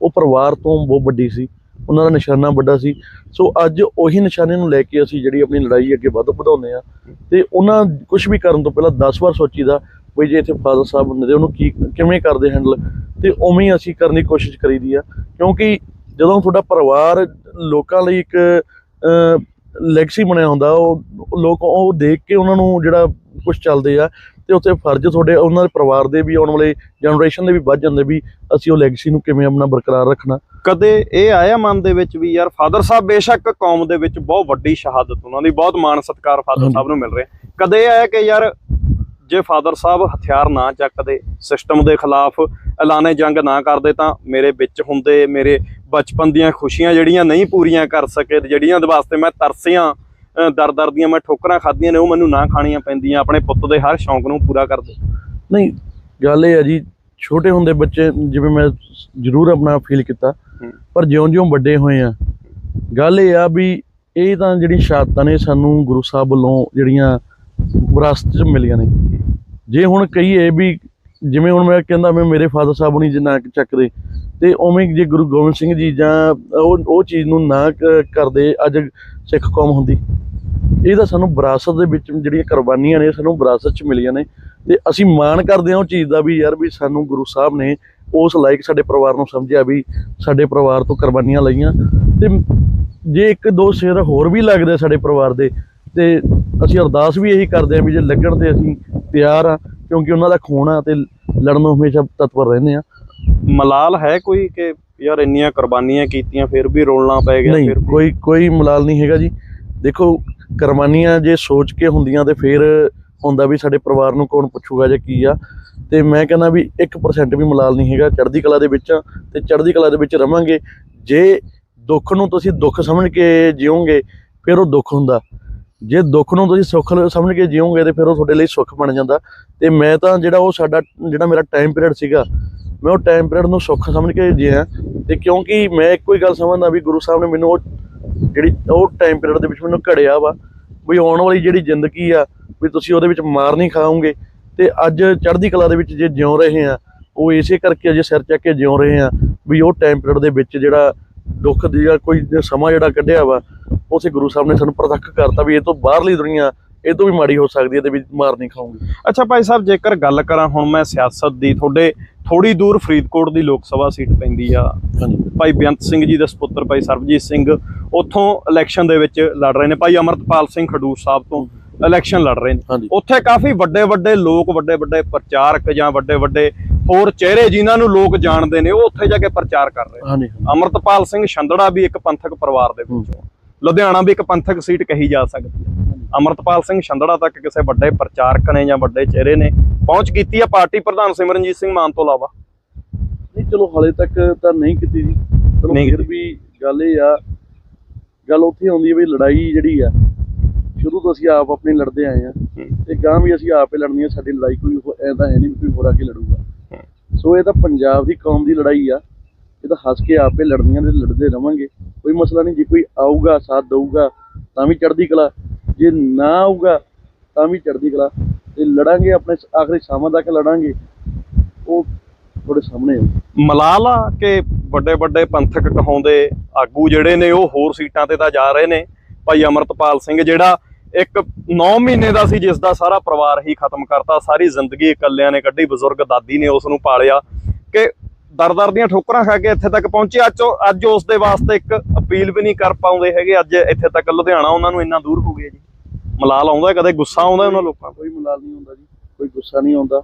ਉਹ ਪਰਿਵਾਰ ਤੋਂ ਬਹੁਤ ਵੱਡੀ ਸੀ, ਉਹਨਾਂ ਦਾ ਨਿਸ਼ਾਨਾ ਵੱਡਾ ਸੀ। ਸੋ ਅੱਜ ਉਹੀ ਨਿਸ਼ਾਨੇ ਨੂੰ ਲੈ ਕੇ ਅਸੀਂ ਜਿਹੜੀ ਆਪਣੀ ਲੜਾਈ ਅੱਗੇ ਵੱਧ ਵਧਾਉਂਦੇ ਆ ਤੇ ਉਹਨਾਂ ਕੁਝ ਵੀ ਕਰਨ ਤੋਂ ਪਹਿਲਾਂ 10 ਵਾਰ ਸੋਚੀਦਾ ਵੀ ਜੇ ਇੱਥੇ ਫਾਦਰ ਸਾਹਿਬ ਹੁੰਦੇ ਤੇ ਉਹਨੂੰ ਕੀ, ਕਿਵੇਂ ਕਰਦੇ ਹੈਂਡਲ ਤੇ ਉਵੇਂ ਹੀ ਅਸੀਂ ਕਰਨ ਦੀ ਕੋਸ਼ਿਸ਼ ਕਰੀਦੀ ਆ, ਕਿਉਂਕਿ ਜਦੋਂ ਤੁਹਾਡਾ ਪਰਿਵਾਰ ਲੋਕਾਂ ਲਈ ਇੱਕ ਲੈਗਸੀ ਬਣਿਆ ਹੁੰਦਾ, ਉਹ ਲੋਕ ਉਹ ਦੇਖ ਕੇ ਉਹਨਾਂ ਨੂੰ ਜਿਹੜਾ ਕੁਝ ਚੱਲਦੇ ਆ ਤੇ ਉੱਥੇ ਫਰਜ਼ ਤੁਹਾਡੇ ਉਹਨਾਂ ਦੇ ਪਰਿਵਾਰ ਦੇ ਵੀ ਆਉਣ ਵਾਲੇ ਜਨਰੇਸ਼ਨ ਦੇ ਵੀ ਵੱਧ ਜਾਂਦੇ ਵੀ ਅਸੀਂ ਉਹ ਲੈਗਸੀ ਨੂੰ ਕਿਵੇਂ ਆਪਣਾ ਬਰਕਰਾਰ ਰੱਖਣਾ ਕਦੇ ਇਹ ਆਇਆ ਮਨ ਦੇ ਵਿੱਚ ਵੀ ਯਾਰ ਫਾਦਰ ਸਾਹਿਬ ਬੇਸ਼ੱਕ ਕੌਮ ਦੇ ਵਿੱਚ ਬਹੁਤ ਵੱਡੀ ਸ਼ਹਾਦਤ ਉਹਨਾਂ ਦੀ ਬਹੁਤ ਮਾਣ ਸਤਿਕਾਰ ਫਾਦਰ। ਸਾਹਿਬ ਨੂੰ ਮਿਲ ਰਿਹਾ ਕਦੇ ਇਹ ਆਇਆ ਕਿ ਯਾਰ ਜੇ ਫਾਦਰ ਸਾਹਿਬ ਹਥਿਆਰ ਨਾ ਚੱਕਦੇ ਸਿਸਟਮ ਦੇ ਖਿਲਾਫ ਐਲਾਨੇ ਜੰਗ ਨਾ ਕਰਦੇ ਤਾਂ ਮੇਰੇ ਵਿੱਚ ਹੁੰਦੇ ਮੇਰੇ ਬਚਪਨ ਦੀਆਂ ਖੁਸ਼ੀਆਂ ਜਿਹੜੀਆਂ ਨਹੀਂ ਪੂਰੀਆਂ ਕਰ ਸਕੇ ਜਿਹੜੀਆਂ ਦੇ ਵਾਸਤੇ ਮੈਂ ਤਰਸਿਆਂ ਦਰ ਦਰ ਦੀਆਂ ਮੈਂ ਠੋਕਰਾਂ ਖਾਧੀਆਂ ਨੇ ਉਹ ਮੈਨੂੰ ਨਾ ਖਾਣੀਆਂ ਪੈਂਦੀਆਂ। ਆਪਣੇ ਪੁੱਤ ਦੇ ਹਰ ਸ਼ੌਂਕ ਨੂੰ ਪੂਰਾ ਕਰਦੇ। ਨਹੀਂ ਗੱਲ ਇਹ ਹੈ ਜੀ ਛੋਟੇ ਹੁੰਦੇ ਬੱਚੇ ਜਿਵੇਂ ਮੈਂ ਜ਼ਰੂਰ ਆਪਣਾ ਫੀਲ ਕੀਤਾ। ਪਰ ਜਿਉਂ-ਜਿਉਂ ਵੱਡੇ ਹੋਏ ਆ ਗੱਲ ਇਹ ਆ ਵੀ ਇਹ ਤਾਂ ਜਿਹੜੀ ਸ਼ਹਾਦਤਾਂ ਨੇ ਸਾਨੂੰ ਗੁਰੂ ਸਾਹਿਬ ਵੱਲੋਂ ਜਿਹੜੀਆਂ ਵਿਰਾਸਤ 'ਚ ਮਿਲੀਆਂ ਨੇ। ਜੇ ਹੁਣ ਕਹੀਏ ਵੀ ਜਿਵੇਂ ਹੁਣ ਮੈਂ ਕਹਿੰਦਾ ਮੈਂ ਮੇਰੇ ਫਾਦਰ ਸਾਹਿਬ ਨਹੀਂ ਜਿੰਨਾ ਚੱਕਦੇ ਤੇ ਉਵੇਂ ਜੇ ਗੁਰੂ ਗੋਬਿੰਦ ਸਿੰਘ ਜੀ ਜਾਂ ਉਹ ਉਹ ਚੀਜ਼ ਨੂੰ ਨਾ ਕ- ਕਰਦੇ ਅੱਜ ਸਿੱਖ ਕੌਮ ਹੁੰਦੀ। ਇਹ ਤਾਂ ਸਾਨੂੰ ਵਿਰਾਸਤ ਦੇ ਵਿੱਚ ਜਿਹੜੀਆਂ ਕੁਰਬਾਨੀਆਂ ਨੇ, ਸਾਨੂੰ ਵਿਰਾਸਤ 'ਚ ਮਿਲੀਆਂ ਨੇ। ਤੇ ਅਸੀਂ ਮਾਣ ਕਰਦੇ ਹਾਂ ਉਹ ਚੀਜ਼ ਦਾ ਵੀ ਯਾਰ ਵੀ ਸਾਨੂੰ ਗੁਰੂ ਸਾਹਿਬ ਨੇ ਉਸ ਲਾਇਕ ਸਾਡੇ ਪਰਿਵਾਰ ਨੂੰ ਸਮਝਿਆ ਵੀ ਸਾਡੇ ਪਰਿਵਾਰ ਤੋਂ ਕੁਰਬਾਨੀਆਂ ਲਈਆਂ। ਤੇ ਜੇ ਇੱਕ ਦੋ ਸਿਰ ਹੋਰ ਵੀ ਲੱਗਦੇ ਸਾਡੇ ਪਰਿਵਾਰ ਦੇ, ਤੇ ਅਸੀਂ ਅਰਦਾਸ ਵੀ ਇਹੀ ਕਰਦੇ ਹਾਂ ਵੀ ਜੇ ਲੱਗਣ ਤੇ ਅਸੀਂ ਤਿਆਰ ਆ ਕਿਉਂਕਿ ਉਹਨਾਂ ਦਾ ਖੂਨ ਆ ਤੇ ਲੜਨ ਨੂੰ ਹਮੇਸ਼ਾ ਤਤਪਰ ਰਹਿੰਦੇ ਆ ਮਲਾਲ ਹੈ ਕੋਈ ਕਿ ਯਾਰ ਇੰਨੀਆਂ ਕੁਰਬਾਨੀਆਂ ਕੀਤੀਆਂ ਫਿਰ ਵੀ ਰੋਲਣਾ ਪੈ ਗਿਆ ਨਹੀਂ ਫਿਰ? ਕੋਈ ਕੋਈ ਮਲਾਲ ਨਹੀਂ ਹੈਗਾ ਜੀ। ਦੇਖੋ ਕੁਰਬਾਨੀਆਂ ਜੇ ਸੋਚ ਕੇ ਹੁੰਦੀਆਂ ਤੇ ਫਿਰ ਹੁੰਦਾ ਵੀ ਸਾਡੇ ਪਰਿਵਾਰ ਨੂੰ ਕੌਣ ਪੁੱਛੂਗਾ ਜਾਂ ਕੀ ਆ। ਤੇ ਮੈਂ ਕਹਿੰਦਾ ਵੀ 1% ਵੀ ਮਲਾਲ ਨਹੀਂ ਹੈਗਾ। ਚੜ੍ਹਦੀ ਕਲਾ ਦੇ ਵਿੱਚ ਤੇ ਚੜ੍ਹਦੀ ਕਲਾ ਦੇ ਵਿੱਚ ਰਵਾਂਗੇ। ਜੇ ਦੁੱਖ ਨੂੰ ਤੁਸੀਂ ਦੁੱਖ ਸਮਝ ਕੇ ਜਿਓਗੇ ਫਿਰ ਉਹ ਦੁੱਖ ਹੁੰਦਾ। ਜੇ ਦੁੱਖ ਨੂੰ ਤੁਸੀਂ ਸੁੱਖ ਸਮਝ ਕੇ ਜਿਓਗੇ ਤੇ ਫਿਰ ਉਹ ਤੁਹਾਡੇ ਲਈ ਸੁੱਖ ਬਣ ਜਾਂਦਾ। ਤੇ ਮੈਂ ਤਾਂ ਜਿਹੜਾ ਉਹ ਸਾਡਾ ਜਿਹੜਾ ਮੇਰਾ ਟਾਈਮ ਪੀਰੀਅਡ ਸੀਗਾ ਮੈਂ ਉਹ ਟਾਈਮ ਪੀਰੀਅਡ ਨੂੰ ਸੁੱਖ ਸਮਝ ਕੇ ਜਿਆ ਤੇ ਕਿਉਂਕਿ ਮੈਂ ਇੱਕੋ ਹੀ ਗੱਲ ਸਮਝਦਾ ਵੀ ਗੁਰੂ ਸਾਹਿਬ ਨੇ ਮੈਨੂੰ ਉਹ ਜਿਹੜੀ ਉਹ ਟਾਈਮ ਪੀਰੀਅਡ ਦੇ ਵਿੱਚ ਮੈਨੂੰ ਘੜਿਆ ਵਾ ਵੀ ਆਉਣ ਵਾਲੀ ਜਿਹੜੀ ਜ਼ਿੰਦਗੀ ਆ ਵੀ ਤੁਸੀਂ ਉਹਦੇ ਵਿੱਚ ਮਾਰ ਨਹੀਂ ਖਾਓਗੇ ਤੇ ਅੱਜ ਚੜ੍ਹਦੀ ਕਲਾ ਦੇ ਵਿੱਚ ਜੇ ਜਿਉ ਰਹੇ ਆ, ਉਹ ਇਸੇ ਕਰਕੇ ਅਜੇ ਸਿਰ ਚੱਕ ਕੇ ਜਿਉ ਰਹੇ ਆ ਵੀ ਉਹ ਟਾਈਮ ਪੀਰੀਅਡ ਦੇ ਵਿੱਚ ਜਿਹੜਾ ਦੁੱਖ ਦੀ ਜਾਂ ਕੋਈ ਸਮਾਂ ਜਿਹੜਾ ਕੱਢਿਆ ਵਾ ਉਸੇ ਗੁਰੂ ਸਾਹਿਬ ਨੇ ਸਾਨੂੰ ਪ੍ਰਤੱਖ ਕਰਤਾ ਵੀ ਇਹ ਤੋਂ ਬਾਹਰਲੀ ਦੁਨੀਆ ਇਹ ਤੋਂ ਵੀ ਮਾੜੀ ਹੋ ਸਕਦੀ ਹੈ ਤੇ ਵੀ ਮਾਰ ਨਹੀਂ ਖਾਓਗੇ ਅੱਛਾ ਭਾਈ ਸਾਹਿਬ ਜੇਕਰ ਗੱਲ ਕਰਾਂ ਹੁਣ ਮੈਂ ਸਿਆਸਤ ਦੀ ਤੁਹਾਡੇ ਥੋੜੀ ਦੂਰ ਫਰੀਦਕੋਟ ਦੀ ਲੋਕ ਸਭਾ ਸੀਟ ਪੈਂਦੀ ਆ। ਹਾਂਜੀ। ਭਾਈ ਬੇਅੰਤ ਸਿੰਘ ਜੀ ਦੇ ਸੁਪੁੱਤਰ ਭਾਈ ਸਰਬਜੀਤ ਸਿੰਘ ਉੱਥੋਂ ਇਲੈਕਸ਼ਨ ਦੇ ਵਿੱਚ ਲੜ ਰਹੇ ਨੇ। ਭਾਈ ਅਮਰਤਪਾਲ ਸਿੰਘ ਖਡੂਰ ਸਾਹਿਬ ਤੋਂ ਇਲੈਕਸ਼ਨ ਲੜ ਰਹੇ ਨੇ। ਹਾਂਜੀ। ਉੱਥੇ ਕਾਫੀ ਵੱਡੇ ਵੱਡੇ ਲੋਕ ਵੱਡੇ ਵੱਡੇ ਪ੍ਰਚਾਰਕ ਜਾਂ ਵੱਡੇ ਵੱਡੇ ਹੋਰ ਚਿਹਰੇ ਜਿਨ੍ਹਾਂ ਨੂੰ ਲੋਕ ਜਾਣਦੇ ਨੇ ਉਹ ਉੱਥੇ ਜਾ ਕੇ ਪ੍ਰਚਾਰ ਕਰ ਰਹੇ ਨੇ। ਹਾਂਜੀ ਅਮਰਤਪਾਲ ਸਿੰਘ ਛੰਦੜਾ ਵੀ ਇੱਕ ਪੰਥਕ ਪਰਿਵਾਰ ਦੇ ਵਿੱਚੋਂ ਲੁਧਿਆਣਾ ਵੀ ਇੱਕ ਪੰਥਕ ਸੀਟ ਕਹੀ ਜਾ ਸਕਦੀ ਹੈ। ਅਮਰਤਪਾਲ ਸਿੰਘ ਛੰਦੜਾ ਤੱਕ ਕਿਸੇ ਵੱਡੇ ਪ੍ਰਚਾਰਕ ਨੇ ਜਾਂ ਵੱਡੇ ਚਿਹਰੇ ਨੇ ਪਹੁੰਚ ਕੀਤੀ ਹੈ ਪਾਰਟੀ ਪ੍ਰਧਾਨ ਸਿਮਰਨਜੀਤ ਸਿੰਘ ਮਾਨ ਤੋਂ ਇਲਾਵਾ। ਨਹੀਂ ਚਲੋ ਹਾਲੇ ਤੱਕ ਤਾਂ ਨਹੀਂ ਕੀਤੀ ਜੀ। ਚਲੋ ਫਿਰ ਵੀ ਗੱਲ ਇਹ ਆ ਗੱਲ ਉੱਥੇ ਆਉਂਦੀ ਹੈ ਵੀ ਲੜਾਈ ਜਿਹੜੀ ਆ ਸ਼ੁਰੂ ਤੋਂ ਅਸੀਂ ਆਪ ਆਪਣੀ ਲੜਦੇ ਆਏ ਆ। ਤੇ ਗਾਂ ਵੀ ਅਸੀਂ ਆਪੇ ਲੜਨੀ ਆ ਸਾਡੀ ਲੜਾਈ ਕੋਈ ਐ ਤਾਂ ਹੈ ਨਹੀਂ ਵੀ ਕੋਈ ਹੋਰ ਆ ਕੇ ਲੜੂਗਾ। ਸੋ ਇਹ ਤਾਂ ਪੰਜਾਬ ਦੀ ਕੌਮ ਦੀ ਲੜਾਈ ਆ। ਇਹ ਤਾਂ ਹੱਸ ਕੇ ਆਪੇ ਲੜਨੀਆਂ ਤੇ ਲੜਦੇ ਰਵਾਂਗੇ। ਕੋਈ ਮਸਲਾ ਨਹੀਂ ਜੇ ਕੋਈ ਆਊਗਾ ਸਾਥ ਦਊਗਾ ਤਾਂ ਵੀ ਚੜ੍ਹਦੀ ਕਲਾ। ਜੇ ਨਾ ਆਊਗਾ, ਤਾਂ ਵੀ ਚੜ੍ਹਦੀ ਕਲਾ। ਤੇ ਲੜਾਂਗੇ, ਆਪਣੇ ਆਖਰੀ ਸਾਹਾਂ ਤੱਕ ਲੜਾਂਗੇ, ਉਹ ਤੁਹਾਡੇ ਸਾਹਮਣੇ ਆ ਕਿ ਵੱਡੇ ਵੱਡੇ ਪੰਥਕ ਕਹਾਉਂਦੇ ਆਗੂ ਜਿਹੜੇ ਨੇ, ਉਹ ਹੋਰ ਸੀਟਾਂ ਤੇ ਤਾਂ ਜਾ ਰਹੇ ਨੇ। ਭਾਈ ਅਮਰਤਪਾਲ ਸਿੰਘ ਜਿਹੜਾ ਇੱਕ 9 ਮਹੀਨੇ ਦਾ ਸੀ, ਜਿਸ ਦਾ ਸਾਰਾ ਪਰਿਵਾਰ ਹੀ ਖਤਮ ਕਰਤਾ। ਸਾਰੀ ਜ਼ਿੰਦਗੀ ਇਕੱਲਿਆਂ ਨੇ ਕੱਢੀ, ਬਜ਼ੁਰਗ ਦਾਦੀ ਨੇ ਉਸ ਨੂੰ ਪਾਲਿਆ। ਕਿ ਦਰ-ਦਰ ਦੀਆਂ ਠੋਕਰਾਂ ਖਾ ਕੇ ਇੱਥੇ ਤੱਕ ਪਹੁੰਚੇ। ਅੱਜ ਅੱਜ ਉਸ ਦੇ ਵਾਸਤੇ ਇੱਕ ਅਪੀਲ ਵੀ ਨਹੀਂ ਕਰ ਪਾਉਂਦੇ ਹੈਗੇ। ਅੱਜ ਇੱਥੇ ਤੱਕ ਲੁਧਿਆਣਾ ਉਹਨਾਂ ਨੂੰ ਇੰਨਾ ਦੂਰ ਹੋ ਗਿਆ ਜੀ। ਮਲਾਲ ਆਉਂਦਾ ਕਦੇ ਗੁੱਸਾ ਆਉਂਦਾ ਉਹਨਾਂ ਲੋਕਾਂ ਕੋਈ ਮਲਾਲ ਨਹੀਂ ਹੁੰਦਾ ਜੀ। ਕੋਈ ਗੁੱਸਾ ਨਹੀਂ ਆਉਂਦਾ।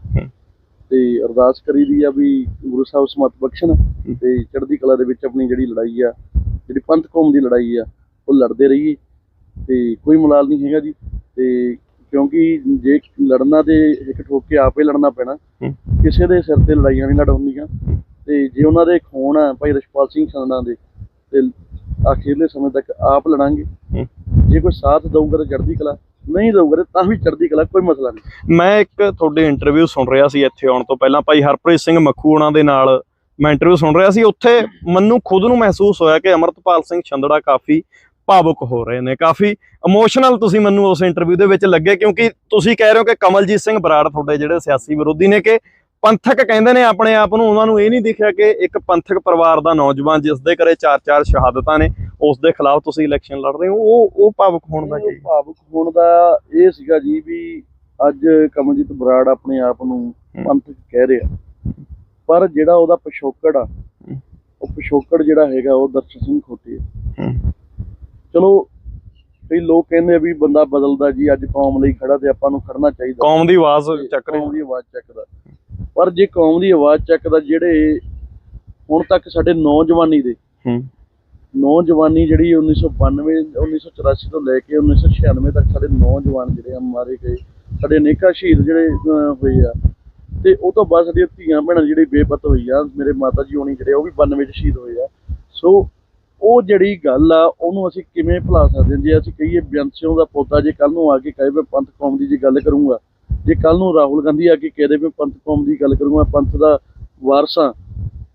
ਤੇ ਅਰਦਾਸ ਕਰੀਦੀ ਆ ਵੀ ਗੁਰੂ ਸਾਹਿਬ ਸਮਤ ਬਖਸ਼ਣ ਤੇ ਚੜ੍ਹਦੀ ਕਲਾ ਦੇ ਵਿੱਚ ਆਪਣੀ ਜਿਹੜੀ ਲੜਾਈ ਆ ਜਿਹੜੀ ਪੰਥ ਕੌਮ ਦੀ ਲੜਾਈ ਆ ਉਹ ਲੜਦੇ ਰਹੀਏ। ਤੇ ਕੋਈ ਮਲਾਲ ਨਹੀਂ ਹੈਗਾ ਜੀ। ਤੇ ਕਿਉਂਕਿ ਜੇ ਲੜਨਾ ਤੇ ਇੱਕ ਠੋਕ ਕੇ ਆਪੇ ਲੜਨਾ ਪੈਣਾ। ਕਿਸੇ ਦੇ ਸਿਰ ਤੇ ਲੜਾਈਆਂ ਨਹੀਂ ਲੜਾਉਂਦੀਆਂ ਤੇ ਜੇ ਉਹਨਾਂ ਦੇ ਖੂਨ ਆ ਭਾਈ ਰਸ਼ਪਾਲ ਸਿੰਘ ਸੰਧਣਾ ਦੇ ਤੇ ਆਖਿਰਲੇ ਸਮੇਂ ਤੱਕ ਆਪ ਲੜਾਂਗੇ। ਜੇ ਕੋਈ ਸਾਥ ਦਊਗਾ ਤਾਂ ਚੜ੍ਹਦੀ ਕਲਾ ਨਹੀਂ ਦਊਗਾ ਤਾਂ ਤਾਂ ਵੀ ਚੜ੍ਹਦੀ ਕਲਾ ਕੋਈ ਮਸਲਾ ਨਹੀਂ। ਮੈਂ ਇੱਕ ਤੁਹਾਡੇ ਇੰਟਰਵਿਊ ਸੁਣ ਰਿਹਾ ਸੀ ਇੱਥੇ ਆਉਣ ਤੋਂ ਪਹਿਲਾਂ ਭਾਈ ਹਰਪ੍ਰੀਤ ਸਿੰਘ ਮੱਖੂ ਉਹਨਾਂ ਦੇ ਨਾਲ ਮੈਂ ਇੰਟਰਵਿਊ ਸੁਣ ਰਿਹਾ ਸੀ। ਉੱਥੇ ਮੈਨੂੰ ਖੁਦ ਨੂੰ ਮਹਿਸੂਸ ਹੋਇਆ ਕਿ ਅਮਰਤਪਾਲ ਸਿੰਘ ਛੰਦੜਾ ਕਾਫੀ ਭਾਵੁਕ ਹੋ ਰਹੇ ਨੇ ਕਾਫੀ ਇਮੋਸ਼ਨਲ ਤੁਸੀਂ ਮੈਨੂੰ ਉਸ ਇੰਟਰਵਿਊ ਦੇ ਵਿੱਚ ਲੱਗੇ ਕਿਉਂਕਿ ਤੁਸੀਂ ਕਹਿ ਰਹੇ ਹੋ ਕਿ ਕਮਲਜੀਤ ਸਿੰਘ ਬਰਾੜ ਤੁਹਾਡੇ ਜਿਹੜੇ ਸਿਆਸੀ ਵਿਰੋਧੀ ਨੇ ਕਿ ਪੰਥਕ ਕਹਿੰਦੇ ਨੇ ਆਪਣੇ ਆਪ ਨੂੰ ਉਹਨਾਂ ਨੂੰ ਇਹ ਨਹੀਂ ਦਿਖਿਆ ਕਿ ਇੱਕ ਪੰਥਕ ਪਰਿਵਾਰ ਦਾ ਨੌਜਵਾਨ ਜਿਸ ਦੇ ਘਰੇ ਚਾਰ ਚਾਰ ਸ਼ਹਾਦਤਾਂ ਨੇ ਉਸ ਦੇ ਖਿਲਾਫ ਤੁਸੀਂ ਇਲੈਕਸ਼ਨ ਲੜ ਰਹੇ ਹੋ ਉਹ ਉਹ ਭਾਵੁਕ ਹੋਣ ਦਾ ਕੀ? ਭਾਵੁਕ ਹੋਣ ਦਾ ਇਹ ਸੀਗਾ ਜੀ ਵੀ ਅੱਜ ਕਮਲਜੀਤ ਬਰਾੜ ਆਪਣੇ ਆਪ ਨੂੰ ਪੰਥਕ ਕਹਿ ਰਿਹਾ। ਪਰ ਜਿਹੜਾ ਉਹਦਾ ਪਿਛੋਕੜ ਆ ਉਹ ਪਿਛੋਕੜ ਜਿਹੜਾ ਹੈਗਾ ਉਹ ਦਰਸ਼ਨ ਸਿੰਘ ਖੋਟੇ ਆ। ਹੂੰ। ਚਲੋ ਕਈ ਲੋਕ ਕਹਿੰਦੇ ਆ ਵੀ ਬੰਦਾ ਬਦਲਦਾ ਜੀ ਅੱਜ ਕੌਮ ਲਈ ਖੜਾ ਤੇ ਆਪਾਂ ਨੂੰ ਖੜਨਾ ਚਾਹੀਦਾ। ਕੌਮ ਦੀ ਆਵਾਜ਼ ਚੱਕ ਰਹੇ ਕੌਮ ਦੀ ਆਵਾਜ਼ ਚੱਕਦਾ। ਪਰ ਜੇ ਕੌਮ ਦੀ ਆਵਾਜ਼ ਚੱਕਦਾ ਜਿਹੜੇ ਹੁਣ ਤੱਕ ਸਾਡੇ ਨੌਜਵਾਨੀ ਦੇ ਹੂੰ। ਨੌਜਵਾਨੀ ਜਿਹੜੀ 1992 1984 ਤੋਂ ਲੈ ਕੇ 1996 ਤੱਕ ਸਾਡੇ ਨੌਜਵਾਨ ਜਿਹੜੇ ਆ ਮਾਰੇ ਗਏ। ਸਾਡੇ ਅਨੇਕਾਂ ਸ਼ਹੀਦ ਜਿਹੜੇ ਹੋਏ ਆ। ਤੇ ਉਹ ਤੋਂ ਬਾਅਦ ਸਾਡੀਆਂ ਧੀਆਂ ਭੈਣਾਂ ਜਿਹੜੀ ਬੇਪਤ ਹੋਈ ਆ ਮੇਰੇ ਮਾਤਾ ਜੀ ਹੋਣੀ ਜਿਹੜੇ ਉਹ ਵੀ 92 ਚ ਸ਼ਹੀਦ ਹੋਏ ਆ। ਸੋ ਉਹ ਜਿਹੜੀ ਗੱਲ ਆ ਉਹਨੂੰ ਅਸੀਂ ਕਿਵੇਂ ਭੁਲਾ ਸਕਦੇ ਹਾਂ? ਜੇ ਅਸੀਂ ਕਹੀਏ ਸਿੰਘ ਦਾ ਪੋਤਾ ਜੇ ਕੱਲ ਨੂੰ ਆ ਕੇ ਕਹੇ ਮੈਂ ਪੰਥ ਕੌਮ ਦੀ ਜੀ ਗੱਲ ਕਰੂੰਗਾ ਜੇ ਕੱਲ ਨੂੰ ਰਾਹੁਲ ਗਾਂਧੀ ਆ ਕੇ ਕਹਦੇ ਮੈਂ ਪੰਥ ਕੌਮ ਦੀ ਗੱਲ ਕਰੂੰਗਾ ਪੰਥ ਦਾ ਵਾਰਸ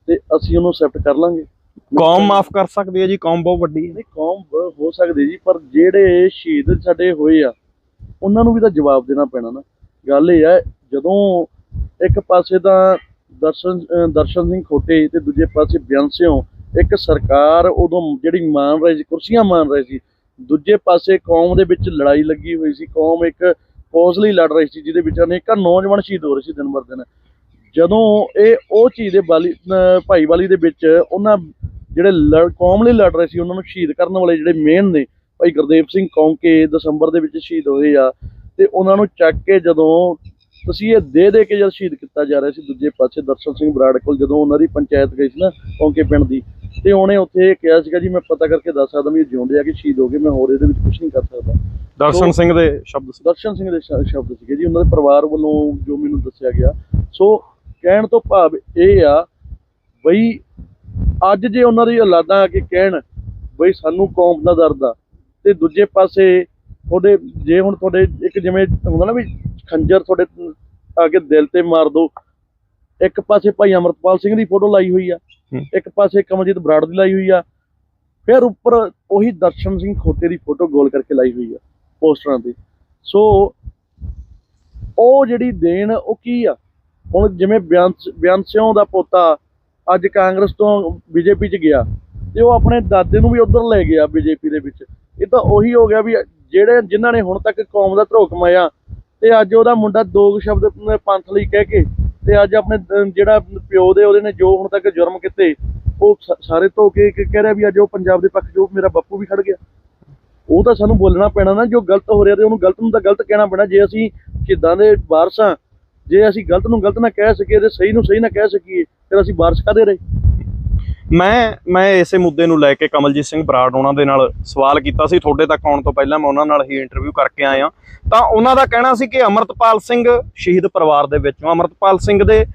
ਤੇ ਅਸੀਂ ਉਹਨੂੰ ਐਕਸੈਪਟ ਕਰ ਲਾਂਗੇ। ਕੌਮ ਮਾਫ ਕਰ ਸਕਦੀ ਹੈ ਜੀ ਕੌਮ ਬਹੁਤ ਵੱਡੀ ਹੈ। ਨਹੀਂ ਕੌਮ ਹੋ ਸਕਦੇ ਜੀ ਪਰ ਜਿਹੜੇ ਸ਼ਹੀਦ ਸਾਡੇ ਹੋਏ ਆ ਉਹਨਾਂ ਨੂੰ ਵੀ ਤਾਂ ਜਵਾਬ ਦੇਣਾ ਪੈਣਾ ਨਾ। ਗੱਲ ਇਹ ਹੈ ਜਦੋਂ ਇੱਕ ਪਾਸੇ ਤਾਂ ਦਰਸ਼ਨ ਦਰਸ਼ਨ ਸਿੰਘ ਖੋਟੇ ਤੇ ਦੂਜੇ ਪਾਸੇ ਬਿਆਨ ਸਿਓ ਇੱਕ ਸਰਕਾਰ ਉਦੋਂ ਜਿਹੜੀ ਮਾਨ ਰਹੀ ਸੀ ਕੁਰਸੀਆਂ ਮਾਨ ਰਹੀ ਸੀ ਦੂਜੇ ਪਾਸੇ ਕੌਮ ਦੇ ਵਿੱਚ ਲੜਾਈ ਲੱਗੀ ਹੋਈ ਸੀ ਕੌਮ ਇੱਕ ਕੌਜ਼ ਲਈ ਲੜ ਰਹੀ ਸੀ, ਜਿਹਦੇ ਵਿੱਚ ਅਨੇਕਾਂ ਨੌਜਵਾਨ ਸ਼ਹੀਦ ਹੋ ਰਹੇ ਸੀ ਦਿਨ ਬਰ ਦਿਨ। ਜਦੋਂ ਇਹ ਉਹ ਚੀਜ਼ ਦੇ ਬਾਲੀ ਭਾਈਵਾਲੀ ਦੇ ਵਿੱਚ ਉਹਨਾਂ ਜਿਹੜੇ ਲੜ- ਕੌਮ ਲਈ ਲੜ ਰਹੇ ਸੀ, ਉਹਨਾਂ ਨੂੰ ਸ਼ਹੀਦ ਕਰਨ ਵਾਲੇ ਜਿਹੜੇ ਮੇਨ ਨੇ, ਭਾਈ ਗੁਰਦੇਵ ਸਿੰਘ ਕੌਂਕੇ ਦਸੰਬਰ ਦੇ ਵਿੱਚ ਸ਼ਹੀਦ ਹੋਏ ਆ, ਤੇ ਉਹਨਾਂ ਨੂੰ ਚੱਕ ਕੇ ਜਦੋਂ ਤੁਸੀਂ ਇਹ ਦੇ ਦੇ ਕੇ ਜਦ ਸ਼ਹੀਦ ਕੀਤਾ ਜਾ ਰਿਹਾ ਸੀ, ਦੂਜੇ ਪਾਸੇ ਦਰਸ਼ਨ ਸਿੰਘ ਬਰਾੜ ਕੋਲ ਜਦੋਂ ਉਹਨਾਂ ਦੀ ਪੰਚਾਇਤ ਗਈ ਸੀ ਨਾ ਕੌਂਕੇ ਪਿੰਡ ਦੀ ਤੇ ਉਹਨੇ ਉੱਥੇ ਇਹ ਕਿਹਾ ਸੀਗਾ ਜੀ ਮੈਂ ਪਤਾ ਕਰਕੇ ਦੱਸ ਸਕਦਾ ਵੀ ਇਹ ਜਿਉਂਦੇ ਆ ਕਿ ਸ਼ਹੀਦ ਹੋ ਗਏ ਮੈਂ ਹੋਰ ਇਹਦੇ ਵਿੱਚ ਕੁਝ ਨਹੀਂ ਕਰ ਸਕਦਾ। ਦਰਸ਼ਨ ਸਿੰਘ ਦੇ ਸ਼ਬਦ ਸੀ। ਦਰਸ਼ਨ ਸਿੰਘ ਦੇ ਸ਼ਬਦ ਸੀਗੇ ਜੀ ਉਹਨਾਂ ਦੇ ਪਰਿਵਾਰ ਵੱਲੋਂ ਜੋ ਮੈਨੂੰ ਦੱਸਿਆ ਗਿਆ। ਸੋ ਕਹਿਣ ਤੋਂ ਭਾਵ ਇਹ ਆ ਬਈ ਅੱਜ ਜੇ ਉਹਨਾਂ ਦੀ ਔਲਾਦਾਂ ਆ ਕੇ ਕਹਿਣ ਬਈ ਸਾਨੂੰ ਕੌਮ ਦਾ ਦਰਦ ਆ ਤੇ ਦੂਜੇ ਪਾਸੇ ਤੁਹਾਡੇ ਜੇ ਹੁਣ ਤੁਹਾਡੇ ਇੱਕ ਜਿਵੇਂ ਹੁੰਦਾ ਨਾ ਵੀ ਖੰਜਰ ਤੁਹਾਡੇ ਆ ਕੇ ਦਿਲ ਤੇ ਮਾਰ ਦੋ ਇੱਕ ਪਾਸੇ ਭਾਈ ਅਮਰਪਾਲ ਸਿੰਘ ਦੀ ਫੋਟੋ ਲਾਈ ਹੋਈ ਆ। ਇੱਕ ਪਾਸੇ ਕਮਲਜੀਤ ਬਰਾੜ ਦੀ ਲਾਈ ਹੋਈ ਆ, ਫਿਰ ਉੱਪਰ ਉਹੀ ਦਰਸ਼ਨ ਸਿੰਘ ਖੋਤੇ ਦੀ ਫੋਟੋ ਗੋਲ ਕਰਕੇ ਲਾਈ ਹੋਈ ਆ, ਪੋਸਟਰਾਂ ਤੇ। ਸੋ ਉਹ ਜਿਹੜੀ ਦੇਣ, ਉਹ ਕੀ ਆ? ਹੁਣ ਜਿਵੇਂ ਬਿਆਨ ਸਿਉਂ ਦਾ ਪੋਤਾ ਅੱਜ ਕਾਂਗਰਸ ਤੋਂ ਬੀਜੇਪੀ ਚ ਗਿਆ, ਤੇ ਉਹ ਆਪਣੇ ਦਾਦੇ ਨੂੰ ਵੀ ਉਧਰ ਲੈ ਗਿਆ ਬੀਜੇਪੀ ਦੇ ਵਿੱਚ। ਇਹ ਤਾਂ ਉਹੀ ਹੋ ਗਿਆ ਵੀ ਜਿਹੜੇ ਜਿਨ੍ਹਾਂ ਨੇ ਹੁਣ ਤੱਕ ਕੌਮ ਦਾ ਧਰੋਕ ਕਮਾਇਆ, ਤੇ ਅੱਜ ਉਹਦਾ ਮੁੰਡਾ ਦੋ ਸ਼ਬਦ ਪੰਥ ਲਈ ਕਹਿ ਕੇ ਤੇ ਅੱਜ ਆਪਣੇ ਅਹ, ਜਿਹੜਾ ਪਿਓ ਦੇ ਉਹਦੇ ਨੇ ਜੋ ਹੁਣ ਤੱਕ ਜੁਰਮ ਕੀਤੇ ਉਹ ਸ- ਸਾਰੇ ਧੋ ਕੇ ਕ- ਕਹਿ ਰਿਹਾ ਵੀ ਅੱਜ ਉਹ ਪੰਜਾਬ ਦੇ ਪੱਖ ਜੋ ਮੇਰਾ ਬਾਪੂ ਵੀ ਖੜ ਗਿਆ। ਉਹ ਤਾਂ ਸਾਨੂੰ ਬੋਲਣਾ ਪੈਣਾ ਨਾ ਜੋ ਗਲਤ ਹੋ ਰਿਹਾ ਤੇ ਉਹਨੂੰ ਗਲਤ ਨੂੰ ਤਾਂ ਗਲਤ ਕਹਿਣਾ ਪੈਣਾ ਜੇ ਅਸੀਂ ਸ਼ਹੀਦਾਂ ਦੇ ਵਾਰਸਾਂ ਜੇ ਅਸੀਂ ਗਲਤ ਨੂੰ ਗਲਤ ਨਾ ਕਹਿ ਸਕੀਏ ਤੇ ਸਹੀ ਨੂੰ ਸਹੀ ਨਾ ਕਹਿ ਸਕੀਏ ਫਿਰ ਅਸੀਂ ਵਾਰਸ ਕਾਦੇ ਰਹੇ? ਮੈਂ ਮੈਂ ਇਸੇ ਮੁੱਦੇ ਨੂੰ ਲੈ ਕੇ ਕਮਲਜੀਤ ਸਿੰਘ ਬਰਾੜ ਉਹਨਾਂ ਦੇ ਨਾਲ ਸਵਾਲ ਕੀਤਾ ਸੀ। ਤੁਹਾਡੇ ਤੱਕ ਆਉਣ ਤੋਂ ਪਹਿਲਾਂ ਮੈਂ ਉਹਨਾਂ ਨਾਲ ਹੀ ਇੰਟਰਵਿਊ ਕਰਕੇ ਆਇਆ। ਤਾਂ ਉਹਨਾਂ ਦਾ ਕਹਿਣਾ ਸੀ ਕਿ ਅਮਰਤਪਾਲ ਸਿੰਘ ਸ਼ਹੀਦ ਪਰਿਵਾਰ ਦੇ ਵਿੱਚੋਂ, ਅਮਰਤਪਾਲ ਸਿੰਘ ਦੇ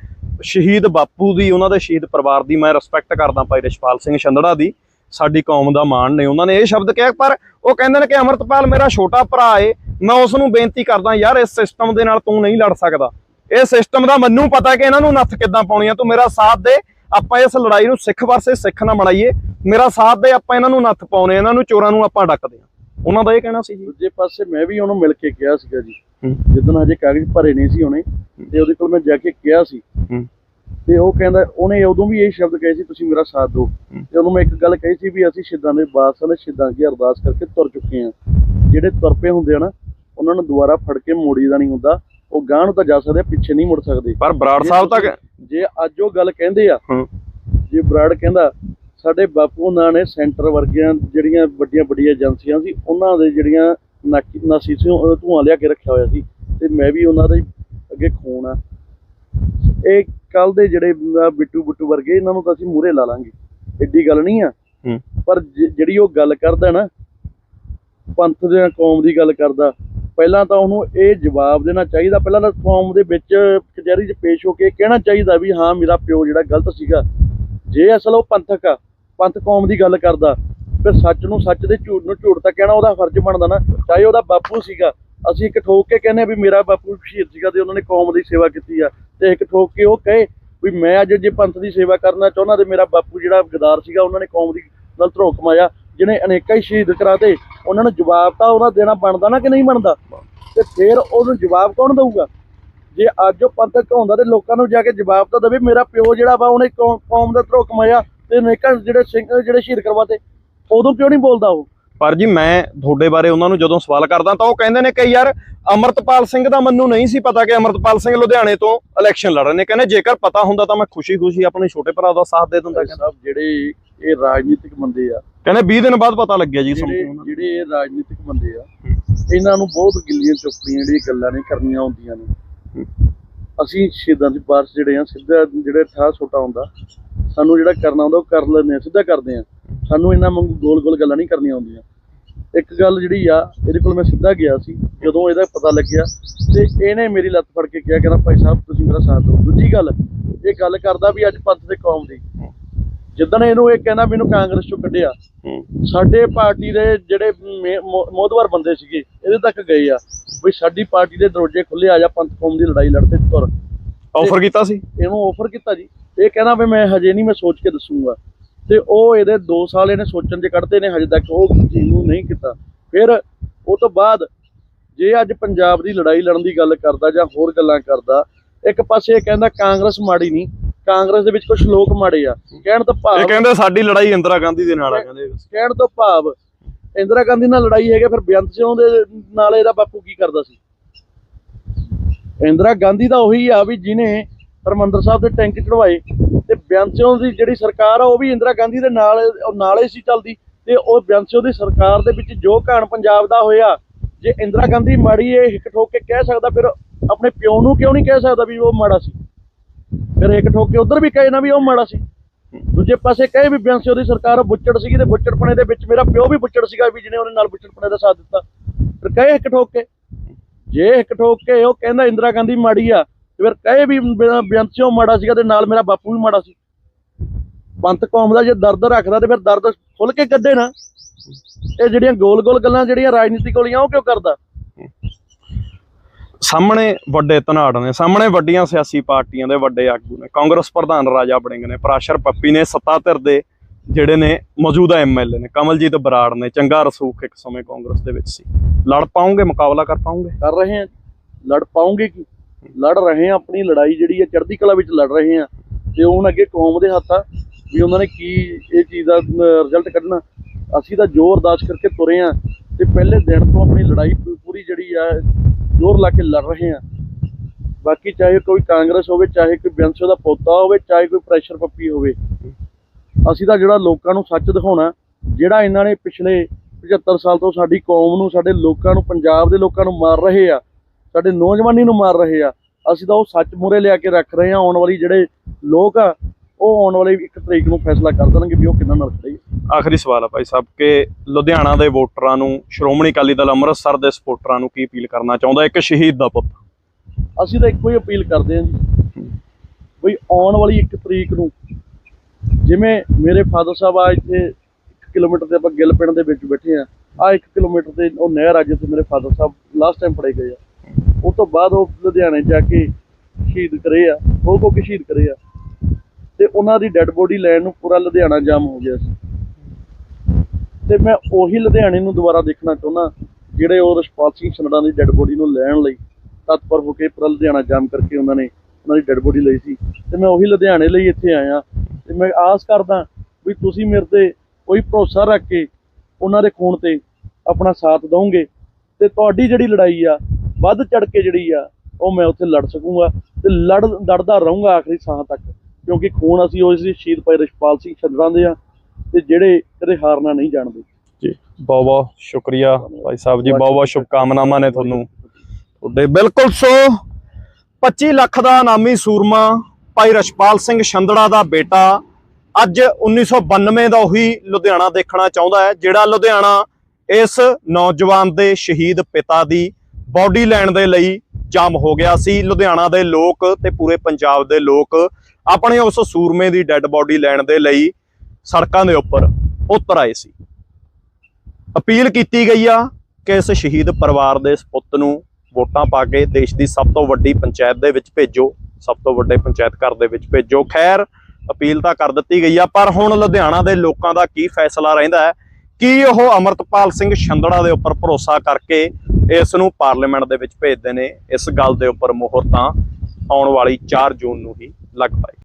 ਸ਼ਹੀਦ ਬਾਪੂ ਦੀ, ਉਹਨਾਂ ਦੇ ਸ਼ਹੀਦ ਪਰਿਵਾਰ ਦੀ ਮੈਂ ਰਿਸਪੈਕਟ ਕਰਦਾ ਭਾਈ ਰਿਸ਼ਪਾਲ ਸਿੰਘ ਛੰਦੜਾ ਦੀ। ਸਾਡੀ ਕੌਮ ਦਾ ਮਾਣ ਨੇ। ਉਹਨਾਂ ਨੇ ਇਹ ਸ਼ਬਦ ਕਿਹਾ, ਪਰ ਉਹ ਕਹਿੰਦੇ ਨੇ ਕਿ ਅਮਰਤਪਾਲ ਮੇਰਾ ਛੋਟਾ ਭਰਾ ਏ। ਮੈਂ ਉਸ ਨੂੰ ਬੇਨਤੀ ਕਰਦਾ, ਯਾਰ, ਇਸ ਸਿਸਟਮ ਦੇ ਨਾਲ ਤੂੰ ਨਹੀਂ ਲੜ ਸਕਦਾ। ਇਹ ਸਿਸਟਮ ਦਾ ਮੈਨੂੰ ਪਤਾ ਕਿ ਇਹਨਾਂ ਨੂੰ ਨੱਥ ਕਿੱਦਾਂ ਪਾਉਣੀ ਆ। ਤੂੰ ਮੇਰਾ ਸਾਥ ਦੇ। ਆਪਾਂ ਇਸ ਲੜਾਈ ਨੂੰ ਸਿੱਖ ਵਰਸੇ ਸਿੱਖ ਨਾ ਬਣਾਈਏ। ਮੇਰਾ ਸਾਥ ਦੇ ਆਪਾਂ ਇਹਨਾਂ ਨੂੰ ਨੱਥ ਪਾਉਣੇ ਇਹਨਾਂ ਨੂੰ ਚੋਰਾਂ ਨੂੰ ਆਪਾਂ ਡੱਕਦੇ ਆ ਉਹਨਾਂ ਦਾ ਇਹ ਕਹਿਣਾ ਸੀ ਜੀ। ਦੂਜੇ ਪਾਸੇ ਮੈਂ ਵੀ ਉਹਨੂੰ ਮਿਲ ਕੇ ਕਿਹਾ ਸੀਗਾ ਜੀ। ਹੂੰ। ਜਦੋਂ ਹਜੇ ਕਾਗਜ਼ ਭਰੇ ਨਹੀਂ ਸੀ ਉਹਨੇ ਤੇ ਉਹਦੇ ਕੋਲ ਮੈਂ ਜਾ ਕੇ ਕਿਹਾ ਸੀ। ਤੇ ਉਹ ਕਹਿੰਦਾ ਉਹਨੇ ਉਦੋਂ ਵੀ ਇਹ ਸ਼ਬਦ ਕਹੇ ਸੀ ਤੁਸੀਂ ਮੇਰਾ ਸਾਥ ਦਿਓ। ਤੇ ਉਹਨੂੰ ਮੈਂ ਇੱਕ ਗੱਲ ਕਹੀ ਸੀ ਵੀ ਅਸੀਂ ਸ਼ਹੀਦਾਂ ਦੇ ਬਾਦਸ਼ਾਹ ਨੇ ਸ਼ਹੀਦਾਂ ਅੱਗੇ ਅਰਦਾਸ ਕਰਕੇ ਤੁਰ ਚੁੱਕੇ ਆ ਜਿਹੜੇ ਤੁਰ ਪਏ ਹੁੰਦੇ ਆ ਨਾ ਉਹਨਾਂ ਨੂੰ ਦੁਬਾਰਾ ਫੜ ਕੇ ਮੋੜੀਦਾ ਨਹੀਂ ਹੁੰਦਾ। ਉਹ ਗਾਂਹ ਨੂੰ ਤਾਂ ਜਾ ਸਕਦੇ ਪਿੱਛੇ ਨਹੀਂ ਮੁੜ ਸਕਦੇ ਪਰ ਬਰਾੜ ਸਾਹਿਬ ਤੱਕ ਜੇ ਅੱਜ ਉਹ ਗੱਲ ਕਹਿੰਦੇ ਆ। ਜੇ ਬਰਾੜ ਕਹਿੰਦਾ ਸਾਡੇ ਬਾਪੂ ਉਹਨਾਂ ਨੇ ਸੈਂਟਰ ਵਰਗੀਆਂ ਜਿਹੜੀਆਂ ਵੱਡੀਆਂ ਵੱਡੀਆਂ ਏਜੰਸੀਆਂ ਸੀ ਉਹਨਾਂ ਦੇ ਜਿਹੜੀਆਂ ਨਾਸੀ ਸੀ ਉਹ ਧੂਆਂ ਲਿਆ ਕੇ ਰੱਖਿਆ ਹੋਇਆ ਸੀ ਤੇ ਮੈਂ ਵੀ ਉਹਨਾਂ ਦਾ ਅੱਗੇ ਖੂਨ ਆ ਇਹ ਕੱਲ ਦੇ ਜਿਹੜੇ ਬਿੱਟੂ ਬਿੱਟੂ ਵਰਗੇ ਇਹਨਾਂ ਨੂੰ ਤਾਂ ਅਸੀਂ ਮੂਹਰੇ ਲਾ ਲਾਂਗੇ ਐਡੀ ਗੱਲ ਨਹੀਂ ਆ। ਪਰ ਜਿਹੜੀ ਉਹ ਗੱਲ ਕਰਦਾ ਨਾ ਪੰਥ ਦੇ ਕੌਮ ਦੀ ਗੱਲ ਕਰਦਾ ਪਹਿਲਾਂ ਤਾਂ ਉਹਨੂੰ ਇਹ ਜਵਾਬ ਦੇਣਾ ਚਾਹੀਦਾ। ਪਹਿਲਾਂ ਤਾਂ ਕੌਮ ਦੇ ਵਿੱਚ ਕਚਹਿਰੀ 'ਚ ਪੇਸ਼ ਹੋ ਕੇ ਕਹਿਣਾ ਚਾਹੀਦਾ ਵੀ ਹਾਂ, ਮੇਰਾ ਪਿਓ ਜਿਹੜਾ ਗਲਤ ਸੀਗਾ। ਜੇ ਅਸਲ ਉਹ ਪੰਥਕ ਆ, ਪੰਥ ਕੌਮ ਦੀ ਗੱਲ ਕਰਦਾ, ਫਿਰ ਸੱਚ ਨੂੰ ਸੱਚ ਦੇ ਝੂਠ ਨੂੰ ਝੂਠ ਤਾਂ ਕਹਿਣਾ ਉਹਦਾ ਫਰਜ਼ ਬਣਦਾ ਨਾ। ਚਾਹੇ ਉਹਦਾ ਬਾਪੂ ਸੀਗਾ, ਅਸੀਂ ਇੱਕ ਠੋਕ ਕੇ ਕਹਿੰਦੇ ਆ ਵੀ ਮੇਰਾ ਬਾਪੂ ਸ਼ਹੀਦ ਸੀਗਾ ਤੇ ਉਹਨਾਂ ਨੇ ਕੌਮ ਦੀ ਸੇਵਾ ਕੀਤੀ ਆ। ਤੇ ਇੱਕ ਠੋਕ ਕੇ ਉਹ ਕਹੇ ਵੀ ਮੈਂ ਅੱਜ ਜੇ ਪੰਥ ਦੀ ਸੇਵਾ ਕਰਨਾ ਚਾਹੁੰਦਾ ਤੇ ਮੇਰਾ ਬਾਪੂ ਜਿਹੜਾ ਗਦਾਰ ਸੀਗਾ, ਉਹਨਾਂ ਨੇ ਕੌਮ ਦੀ ਨਾਲ ਧਰੋਹ ਕਮਾਇਆ। ਜਿਹਨੇ ਅਨੇਕਾਂ ਹੀ ਸ਼ਹੀਦ ਕਰਾਤੇ ਉਹਨਾਂ ਨੂੰ ਜਵਾਬ ਤਾਂ ਉਹਨਾਂ ਦੇਣਾ ਬਣਦਾ ਨਾ ਕਿ ਨਹੀਂ ਬਣਦਾ? ਤੇ ਫਿਰ ਉਹਨੂੰ ਜਵਾਬ ਕੌਣ ਦਊਗਾ? ਜੇ ਅੱਜ ਉਹ ਪੰਥਕ ਹੁੰਦਾ ਤੇ ਲੋਕਾਂ ਨੂੰ ਜਾ ਕੇ ਜਵਾਬ ਤਾਂ ਦੇਵੇ ਮੇਰਾ ਪਿਓ ਜਿਹੜਾ ਵਾ ਉਹਨੇ ਕੌਮ ਦਾ ਧਰੋਹ ਕਮਾਇਆ ਤੇ ਅਨੇਕਾਂ ਜਿਹੜੇ ਸਿੰਘ ਜਿਹੜੇ ਸ਼ਹੀਦ ਕਰਵਾਤੇ ਉਦੋਂ ਕਿਉਂ ਨਹੀਂ ਬੋਲਦਾ ਉਹ? ਪਰ ਜੀ ਮੈਂ ਤੁਹਾਡੇ ਬਾਰੇ ਉਹਨਾਂ ਨੂੰ ਜਦੋਂ ਸਵਾਲ ਕਰਦਾ ਤਾਂ ਉਹ ਕਹਿੰਦੇ ਨੇ ਕਿ ਯਾਰ ਅਮਰਤਪਾਲ ਸਿੰਘ ਦਾ ਮੈਨੂੰ ਨਹੀਂ ਸੀ ਪਤਾ ਕਿ ਅਮਰਤਪਾਲ ਸਿੰਘ ਲੁਧਿਆਣੇ ਤੋਂ ਇਲੈਕਸ਼ਨ ਲੜ ਰਹੇ ਨੇ। ਕਹਿੰਦੇ ਜੇਕਰ ਪਤਾ ਹੁੰਦਾ ਤਾਂ ਮੈਂ ਖੁਸ਼ੀ-ਖੁਸ਼ੀ ਆਪਣੇ ਛੋਟੇ ਭਰਾ ਦਾ ਸਾਥ ਦੇ ਦਿੰਦਾ ਕਹਿੰਦੇ। ਜਿਹੜੇ ਇਹ ਰਾਜਨੀਤਿਕ ਬੰਦੇ ਆ ਕਹਿੰਦੇ 20 ਦਿਨ ਬਾਅਦ ਪਤਾ ਲੱਗਿਆ ਜੀ ਸਾਨੂੰ। ਜਿਹੜੇ ਇਹ ਰਾਜਨੀਤਿਕ ਬੰਦੇ ਆ ਇਹਨਾਂ ਨੂੰ ਬਹੁਤ ਗਿੱਲੀਆਂ ਚੁੱਪੜੀਆਂ ਜਿਹੜੀਆਂ ਗੱਲਾਂ ਨਹੀਂ ਕਰਨੀਆਂ ਹੁੰਦੀਆਂ ਨੇ। ਅਸੀਂ ਸ਼ਹੀਦਾਂ ਦੀ ਬਾਰਸ ਜਿਹੜੇ ਆ ਸਿੱਧਾ ਜਿਹੜੇ ਠਾਹ ਛੋਟਾ ਹੁੰਦਾ ਸਾਨੂੰ ਜਿਹੜਾ ਕਰਨਾ ਹੁੰਦਾ ਉਹ ਕਰ ਲੈਂਦੇ ਆ ਸਿੱਧਾ ਕਰਦੇ ਆ। ਸਾਨੂੰ ਇਹਨਾਂ ਵਾਂਗੂ ਗੋਲ ਗੋਲ ਗੱਲਾਂ ਨਹੀਂ ਕਰਨੀਆਂ ਹੁੰਦੀਆਂ। ਇੱਕ ਗੱਲ ਜਿਹੜੀ ਆ ਇਹਦੇ ਕੋਲ ਮੈਂ ਸਿੱਧਾ ਗਿਆ ਸੀ ਜਦੋਂ ਇਹਦਾ ਪਤਾ ਲੱਗਿਆ ਤੇ ਇਹਨੇ ਮੇਰੀ ਲੱਤ ਫੜ ਕੇ ਕਿਹਾ ਕਹਿੰਦਾ ਭਾਈ ਸਾਹਿਬ ਤੁਸੀਂ ਮੇਰਾ ਸਾਥ ਦਿਓ। ਦੂਜੀ ਗੱਲ ਇਹ ਗੱਲ ਕਰਦਾ ਵੀ ਅੱਜ ਪੰਥ ਤੇ ਕੌਮ ਦੀ। ਜਿੱਦਣ ਇਹਨੂੰ ਇਹ ਕਹਿੰਦਾ ਮੈਨੂੰ ਕਾਂਗਰਸ ਚੋਂ ਕੱਢਿਆ। ਸਾਡੇ ਪਾਰਟੀ ਦੇ ਜਿਹੜੇ ਮੇ- ਮੋ- ਮੋਹਦਵਾਰ ਬੰਦੇ ਸੀਗੇ ਇਹਦੇ ਤੱਕ ਗਏ ਆ ਵੀ ਸਾਡੀ ਪਾਰਟੀ ਦੇ ਦਰਵਾਜ਼ੇ ਖੁੱਲੇ ਆ ਜਾ ਪੰਥ ਕੌਮ ਦੀ ਲੜਾਈ ਲੜਦੇ ਤੁਰ। ਆਫਰ ਕੀਤਾ ਸੀ? ਇਹਨੂੰ ਆਫਰ ਕੀਤਾ ਜੀ। ਇਹ ਕਹਿੰਦਾ ਵੀ ਮੈਂ ਹਜੇ ਨਹੀਂ ਮੈਂ ਸੋਚ ਕੇ ਦੱਸੂਗਾ। ਤੇ ਉਹ ਇਹਦੇ 2 ਸਾਲ ਇਹਨੇ ਸੋਚਣ 'ਚ ਕੱਢਦੇ ਨੇ ਹਜੇ ਤੱਕ ਉਹ ਨੂੰ ਨਹੀਂ ਕੀਤਾ। ਫਿਰ ਉਹ ਤੋਂ ਬਾਅਦ ਜੇ ਅੱਜ ਪੰਜਾਬ ਦੀ ਲੜਾਈ ਲੜਨ ਦੀ ਗੱਲ ਕਰਦਾ ਜਾਂ ਹੋਰ ਗੱਲਾਂ ਕਰਦਾ ਇੱਕ ਪਾਸੇ ਇਹ ਕਹਿੰਦਾ ਕਾਂਗਰਸ ਮਾੜੀ ਨਹੀਂ ਕਾਂਗਰਸ ਦੇ ਵਿੱਚ ਕੁਝ ਲੋਕ ਮਾੜੇ ਆ। ਕਹਿਣ ਤੋਂ ਇਹ ਭਾਵ ਕਹਿੰਦੇ ਸਾਡੀ ਲੜਾਈ ਇੰਦਰਾ ਗਾਂਧੀ ਦੇ ਨਾਲ ਆ ਕਹਿੰਦੇ। ਕਹਿਣ ਤੋਂ ਭਾਵ ਇੰਦਰਾ ਗਾਂਧੀ ਨਾਲ ਲੜਾਈ ਹੈਗਾ ਫਿਰ ਬੇਅੰਤ ਸਿੰਘ ਦੇ ਨਾਲ ਇਹਦਾ ਬਾਪੂ ਕੀ ਕਰਦਾ ਸੀ? ਇੰਦਰਾ ਗਾਂਧੀ ਦਾ ਉਹੀ ਆ ਵੀ ਜਿਹਨੇ ਹਰਮੰਦਰ ਸਾਹਿਬ ਦੇ ਟੈਂਕ ਚੜਵਾਏ ਤੇ ਬੇਅੰਤ ਸਿੰਘ ਦੀ ਜਿਹੜੀ ਸਰਕਾਰ ਆ ਉਹ ਵੀ ਇੰਦਰਾ ਗਾਂਧੀ ਦੇ ਨਾਲ ਨਾਲੇ ਸੀ ਚੱਲਦੀ ਤੇ ਉਹ ਬੇਅੰਤ ਸਿੰਘ ਦੀ ਸਰਕਾਰ ਦੇ ਵਿੱਚ ਜੋ ਘਾਣ ਪੰਜਾਬ ਦਾ ਹੋਇਆ ਜੇ ਇੰਦਰਾ ਗਾਂਧੀ ਮਾੜੀ ਇਹ ਹਿੱਕ ਠੋਕ ਕੇ ਕਹਿ ਸਕਦਾ ਫਿਰ ਆਪਣੇ ਪਿਓ ਨੂੰ ਕਿਉਂ ਨਹੀਂ ਕਹਿ ਸਕਦਾ ਵੀ ਉਹ ਮਾੜਾ ਸੀ? ਫਿਰ ਇੱਕ ਠੋਕ ਕੇ ਉਧਰ ਵੀ ਕਹੇ ਨਾ ਵੀ ਉਹ ਮਾੜਾ ਸੀ। ਦੂਜੇ ਪਾਸੇ ਕਹੇ ਵੀ ਬਿਆੰਸੀ ਉਹਦੀ ਸਰਕਾਰ ਬੁੱਚੜ ਸੀਗੀ ਤੇ ਬੁੱਚੜਪਣੇ ਦੇ ਵਿੱਚ ਮੇਰਾ ਪਿਓ ਵੀ ਬੁੱਚੜ ਸੀਗਾ ਵੀ ਜਿਹਨੇ ਉਹਨੇ ਨਾਲ ਬੁੱਚੜਪਣੇ ਦਾ ਸਾਥ ਦਿੱਤਾ। ਫਿਰ ਕਹੇ ਇੱਕ ਠੋਕ। ਕੇ ਜੇ ਇੱਕ ਠੋਕ ਕੇ ਉਹ ਕਹਿੰਦਾ ਇੰਦਰਾ ਗਾਂਧੀ ਮਾੜੀ ਆ, ਤੇ ਫਿਰ ਕਹੇ ਵੀ ਬਿਆੰਸੀ ਮਾੜਾ ਸੀਗਾ ਤੇ ਨਾਲ ਮੇਰਾ ਬਾਪੂ ਵੀ ਮਾੜਾ ਸੀ। ਪੰਥ ਕੌਮ ਦਾ ਜੇ ਦਰਦ ਰੱਖਦਾ ਤੇ ਫਿਰ ਦਰਦ ਖੁੱਲ ਕੇ ਕੱਢੇ ਨਾ। ਇਹ ਜਿਹੜੀਆਂ ਗੋਲ ਗੋਲ ਗੱਲਾਂ ਜਿਹੜੀਆਂ ਰਾਜਨੀਤਿਕ ਵਾਲੀਆਂ ਉਹ ਕਿਉਂ ਕਰਦਾ? ਸਾਹਮਣੇ ਵੱਡੇ ਧਨਾੜ ਨੇ, ਸਾਹਮਣੇ ਵੱਡੀਆਂ ਸਿਆਸੀ ਪਾਰਟੀਆਂ ਦੇ ਵੱਡੇ ਆਗੂ ਨੇ। ਕਾਂਗਰਸ ਪ੍ਰਧਾਨ ਰਾਜਾ ਬੜਿੰਗ ਨੇ, ਪ੍ਰਾਸ਼ਰ ਪੱਪੀ ਨੇ, ਸੱਤਾ ਧਿਰ ਦੇ ਜਿਹੜੇ ਨੇ, ਮੌਜੂਦਾ ਐਮਐਲਏ ਨੇ, ਕਮਲਜੀਤ ਬਰਾੜ ਨੇ, ਚੰਗਾ ਰਸੂਖ ਇੱਕ ਸਮੇਂ ਕਾਂਗਰਸ ਦੇ ਵਿੱਚ ਸੀ। ਲੜ ਪਾਉਂਗੇ, ਮੁਕਾਬਲਾ ਕਰ ਪਾਉਂਗੇ? ਕਰ ਰਹੇ ਹਾਂ। ਲੜ ਪਾਉਂਗੇ ਕੀ? ਲੜ ਰਹੇ ਹਾਂ, ਆਪਣੀ ਲੜਾਈ ਜਿਹੜੀ ਹੈ, ਚੜ੍ਹਦੀ ਕਲਾ ਵਿੱਚ ਲੜ ਰਹੇ ਹਾਂ। ਤੇ ਹੁਣ ਅੱਗੇ ਕੌਮ ਦੇ ਹੱਥ ਆ ਵੀ ਉਹਨਾਂ ਨੇ ਕੀ ਇਹ ਚੀਜ਼ ਦਾ ਰਿਜ਼ਲਟ ਕੱਢਣਾ, ਅਸੀਂ ਤਾਂ ਜ਼ੋਰ ਅਰਦਾਸ ਕਰਕੇ ਤੁਰੇ ਆ ਤੇ ਪਹਿਲੇ ਦਿਨ ਤੋਂ ਆਪਣੀ ਲੜਾਈ ਪੂਰੀ ਜਿਹੜੀ ਆ ਜ਼ੋਰ ਲਾ ਕੇ ਲੜ ਰਹੇ ਆ ਬਾਕੀ ਚਾਹੇ ਕੋਈ ਕਾਂਗਰਸ ਹੋਵੇ, ਚਾਹੇ ਕੋਈ ਬੈਂਸੋ ਦਾ ਪੋਤਾ ਹੋਵੇ, ਚਾਹੇ ਕੋਈ ਪ੍ਰੈਸ਼ਰ ਪੱਪੀ ਹੋਵੇ। ਅਸੀਂ ਤਾਂ ਜਿਹੜਾ ਲੋਕਾਂ ਨੂੰ ਸੱਚ ਦਿਖਾਉਣਾ, ਜਿਹੜਾ ਇਹਨਾਂ ਨੇ ਪਿਛਲੇ 75 ਸਾਲ ਤੋਂ ਸਾਡੀ ਕੌਮ ਨੂੰ, ਸਾਡੇ ਲੋਕਾਂ ਨੂੰ, ਪੰਜਾਬ ਦੇ ਲੋਕਾਂ ਨੂੰ ਮਾਰ ਰਹੇ ਆ, ਸਾਡੇ ਨੌਜਵਾਨੀ ਨੂੰ ਮਾਰ ਰਹੇ ਆ, ਅਸੀਂ ਤਾਂ ਉਹ ਸੱਚ ਮੂਹਰੇ ਲਿਆ ਕੇ ਰੱਖ ਰਹੇ ਆ ਆਉਣ ਵਾਲੀ ਜਿਹੜੇ ਲੋਕ ਆ ਉਹ ਆਉਣ ਵਾਲੀ ਇੱਕ ਤਰੀਕ ਨੂੰ ਫੈਸਲਾ ਕਰ ਦੇਣਗੇ ਵੀ ਉਹ ਕਿੰਨਾ ਨਾਲ ਖੜੇ ਆਖਰੀ ਸਵਾਲ ਆ ਭਾਈ ਸਾਹਿਬ ਕਿ ਲੁਧਿਆਣਾ ਦੇ ਵੋਟਰਾਂ ਨੂੰ ਸ਼੍ਰੋਮਣੀ ਅਕਾਲੀ ਦਲ ਅੰਮ੍ਰਿਤਸਰ ਦੇ ਸਪੋਰਟਰਾਂ ਨੂੰ ਕੀ ਅਪੀਲ ਕਰਨਾ ਚਾਹੁੰਦਾ? ਇੱਕ ਸ਼ਹੀਦ ਦਾ ਪੁੱਤ। ਅਸੀਂ ਤਾਂ ਇੱਕੋ ਹੀ ਅਪੀਲ ਕਰਦੇ ਹਾਂ ਜੀ। ਵੀ ਆਉਣ ਵਾਲੀ ਇੱਕ ਤਰੀਕ ਨੂੰ ਜਿਵੇਂ ਮੇਰੇ ਫਾਦਰ ਸਾਹਿਬ ਆ ਇੱਥੇ 1 ਕਿਲੋਮੀਟਰ ਤੇ ਆਪਾਂ ਗਿੱਲ ਪਿੰਡ ਦੇ ਵਿੱਚ ਬੈਠੇ ਆ ਆ 1 ਕਿਲੋਮੀਟਰ ਤੇ ਉਹ ਨਹਿਰ ਆ ਜਿੱਥੇ ਮੇਰੇ ਫਾਦਰ ਸਾਹਿਬ ਲਾਸਟ ਟਾਈਮ ਪੜੇ ਗਏ ਆ। ਉਹ ਤੋਂ ਬਾਅਦ ਉਹ ਲੁਧਿਆਣੇ ਜਾ ਕੇ ਸ਼ਹੀਦ ਕਰੇ ਆ ਉਹ ਕੋ ਕੇ ਸ਼ਹੀਦ ਕਰੇ ਆ। ਤੇ ਉਹਨਾਂ ਦੀ ਡੈੱਡ ਬੋਡੀ ਲੈਣ ਨੂੰ ਪੂਰਾ ਲੁਧਿਆਣਾ ਜਾਮ ਹੋ ਗਿਆ ਸੀ। ਤੇ ਮੈਂ ਉਹੀ ਲੁਧਿਆਣੇ ਨੂੰ ਦੁਬਾਰਾ ਦੇਖਣਾ ਚਾਹੁੰਦਾ, ਜਿਹੜੇ ਉਹ ਰਸ਼ਪਾਲ ਸਿੰਘ ਸੰਧੜਾ ਦੀ ਡੈੱਡ ਬੋਡੀ ਨੂੰ ਲੈਣ ਲਈ ਤਤਪਰ ਹੋ ਕੇ ਪੂਰਾ ਲੁਧਿਆਣਾ ਜਾਮ ਕਰਕੇ ਉਹਨਾਂ ਨੇ ਉਹਨਾਂ ਦੀ ਡੈੱਡ ਬੋਡੀ ਲਈ ਸੀ। ਤੇ ਮੈਂ ਉਹੀ ਲੁਧਿਆਣੇ ਲਈ ਇੱਥੇ ਆਇਆ। ਤੇ ਮੈਂ ਆਸ ਕਰਦਾ ਵੀ ਤੁਸੀਂ ਮੇਰੇ ਤੇ ਕੋਈ ਭਰੋਸਾ ਰੱਖ ਕੇ ਉਹਨਾਂ ਦੇ ਖੂਨ ਤੇ ਆਪਣਾ ਸਾਥ ਦਵੋਗੇ। ਤੇ ਤੁਹਾਡੀ ਜਿਹੜੀ ਲੜਾਈ ਆ, ਵੱਧ ਚੜ ਕੇ ਜਿਹੜੀ ਆ, ਉਹ ਮੈਂ ਉੱਥੇ ਲੜ ਸਕੂੰਗਾ ਤੇ ਲੜ, ਲੜਦਾ ਰਹੂੰਗਾ ਆਖਰੀ ਸਾਹ ਤੱਕ। ਕਿਉਂਕਿ ਖੂਨ ਅਸੀਂ ਉਸ ਦੀ ਸ਼ਹੀਦ ਭਾਈ ਰਸ਼ਪਾਲ ਸਿੰਘ ਛੱਡਰਾਂ ਦੇ ਆ ਤੇ ਜਿਹੜੇ ਕਦੇ ਹਾਰਨਾ ਨਹੀਂ ਜਾਣਦੇ। ਜੀ ਬਹੁਤ ਬਹੁਤ ਸ਼ੁਕਰੀਆ ਭਾਈ ਸਾਹਿਬ ਜੀ ਬਹੁਤ ਬਹੁਤ ਸ਼ੁਭਕਾਮਨਾਵਾਂ ਨੇ ਤੁਹਾਨੂੰ। ਤੁਹਾਡੇ ਬਿਲਕੁਲ ਸੋ 25 ਲੱਖ ਦਾ ਇਨਾਮੀ ਸੂਰਮਾ ਭਾਈ ਰਸ਼ਪਾਲ ਸਿੰਘ ਛੰਦੜਾ ਦਾ ਬੇਟਾ ਅੱਜ 1992 ਦਾ ਉਹੀ ਲੁਧਿਆਣਾ ਦੇਖਣਾ ਚਾਹੁੰਦਾ ਹੈ ਜਿਹੜਾ ਲੁਧਿਆਣਾ ਇਸ ਨੌਜਵਾਨ ਦੇ ਸ਼ਹੀਦ ਪਿਤਾ ਦੀ ਬਾਡੀ ਲੈਣ ਦੇ ਲਈ ਜੰਮ ਹੋ ਗਿਆ ਸੀ। ਲੁਧਿਆਣਾ ਦੇ ਲੋਕ ਤੇ ਪੂਰੇ ਪੰਜਾਬ ਦੇ ਲੋਕ ਆਪਣੇ ਉਸ ਸੂਰਮੇ ਦੀ ਡੈੱਡ ਬਾਡੀ ਲੈਣ ਦੇ ਲਈ ਸੜਕਾਂ ਦੇ ਉੱਪਰ ਉਤਰ ਆਏ ਸੀ। ਅਪੀਲ ਕੀਤੀ ਗਈ ਆ ਕਿ ਇਸ ਸ਼ਹੀਦ ਪਰਿਵਾਰ ਦੇ ਇਸ ਪੁੱਤ ਨੂੰ ਵੋਟਾਂ ਪਾ ਕੇ ਦੇਸ਼ ਦੀ ਸਭ ਤੋਂ ਵੱਡੀ ਪੰਚਾਇਤ ਦੇ ਵਿੱਚ ਭੇਜੋ, ਸਭ ਤੋਂ ਵੱਡੇ ਪੰਚਾਇਤ ਘਰ ਦੇ ਵਿੱਚ ਭੇਜੋ। ਖੈਰ, ਅਪੀਲ ਤਾਂ ਕਰ ਦਿੱਤੀ ਗਈ ਆ, ਪਰ ਹੁਣ ਲੁਧਿਆਣਾ ਦੇ ਲੋਕਾਂ ਦਾ ਕੀ ਫੈਸਲਾ ਰਹਿੰਦਾ ਹੈ? ਕੀ ਉਹ ਅਮਰਤਪਾਲ ਸਿੰਘ ਛੰਦੜਾ ਦੇ ਉੱਪਰ ਭਰੋਸਾ ਕਰਕੇ ਇਸ ਨੂੰ ਪਾਰਲੀਮੈਂਟ ਦੇ ਵਿੱਚ ਭੇਜਦੇ ਨੇ? ਇਸ ਗੱਲ ਦੇ ਉੱਪਰ ਮੋਹਰ ਤਾਂ ਆਉਣ ਵਾਲੀ 4 ਜੂਨ ਨੂੰ ਹੀ ਲੱਗ ਪਾਈ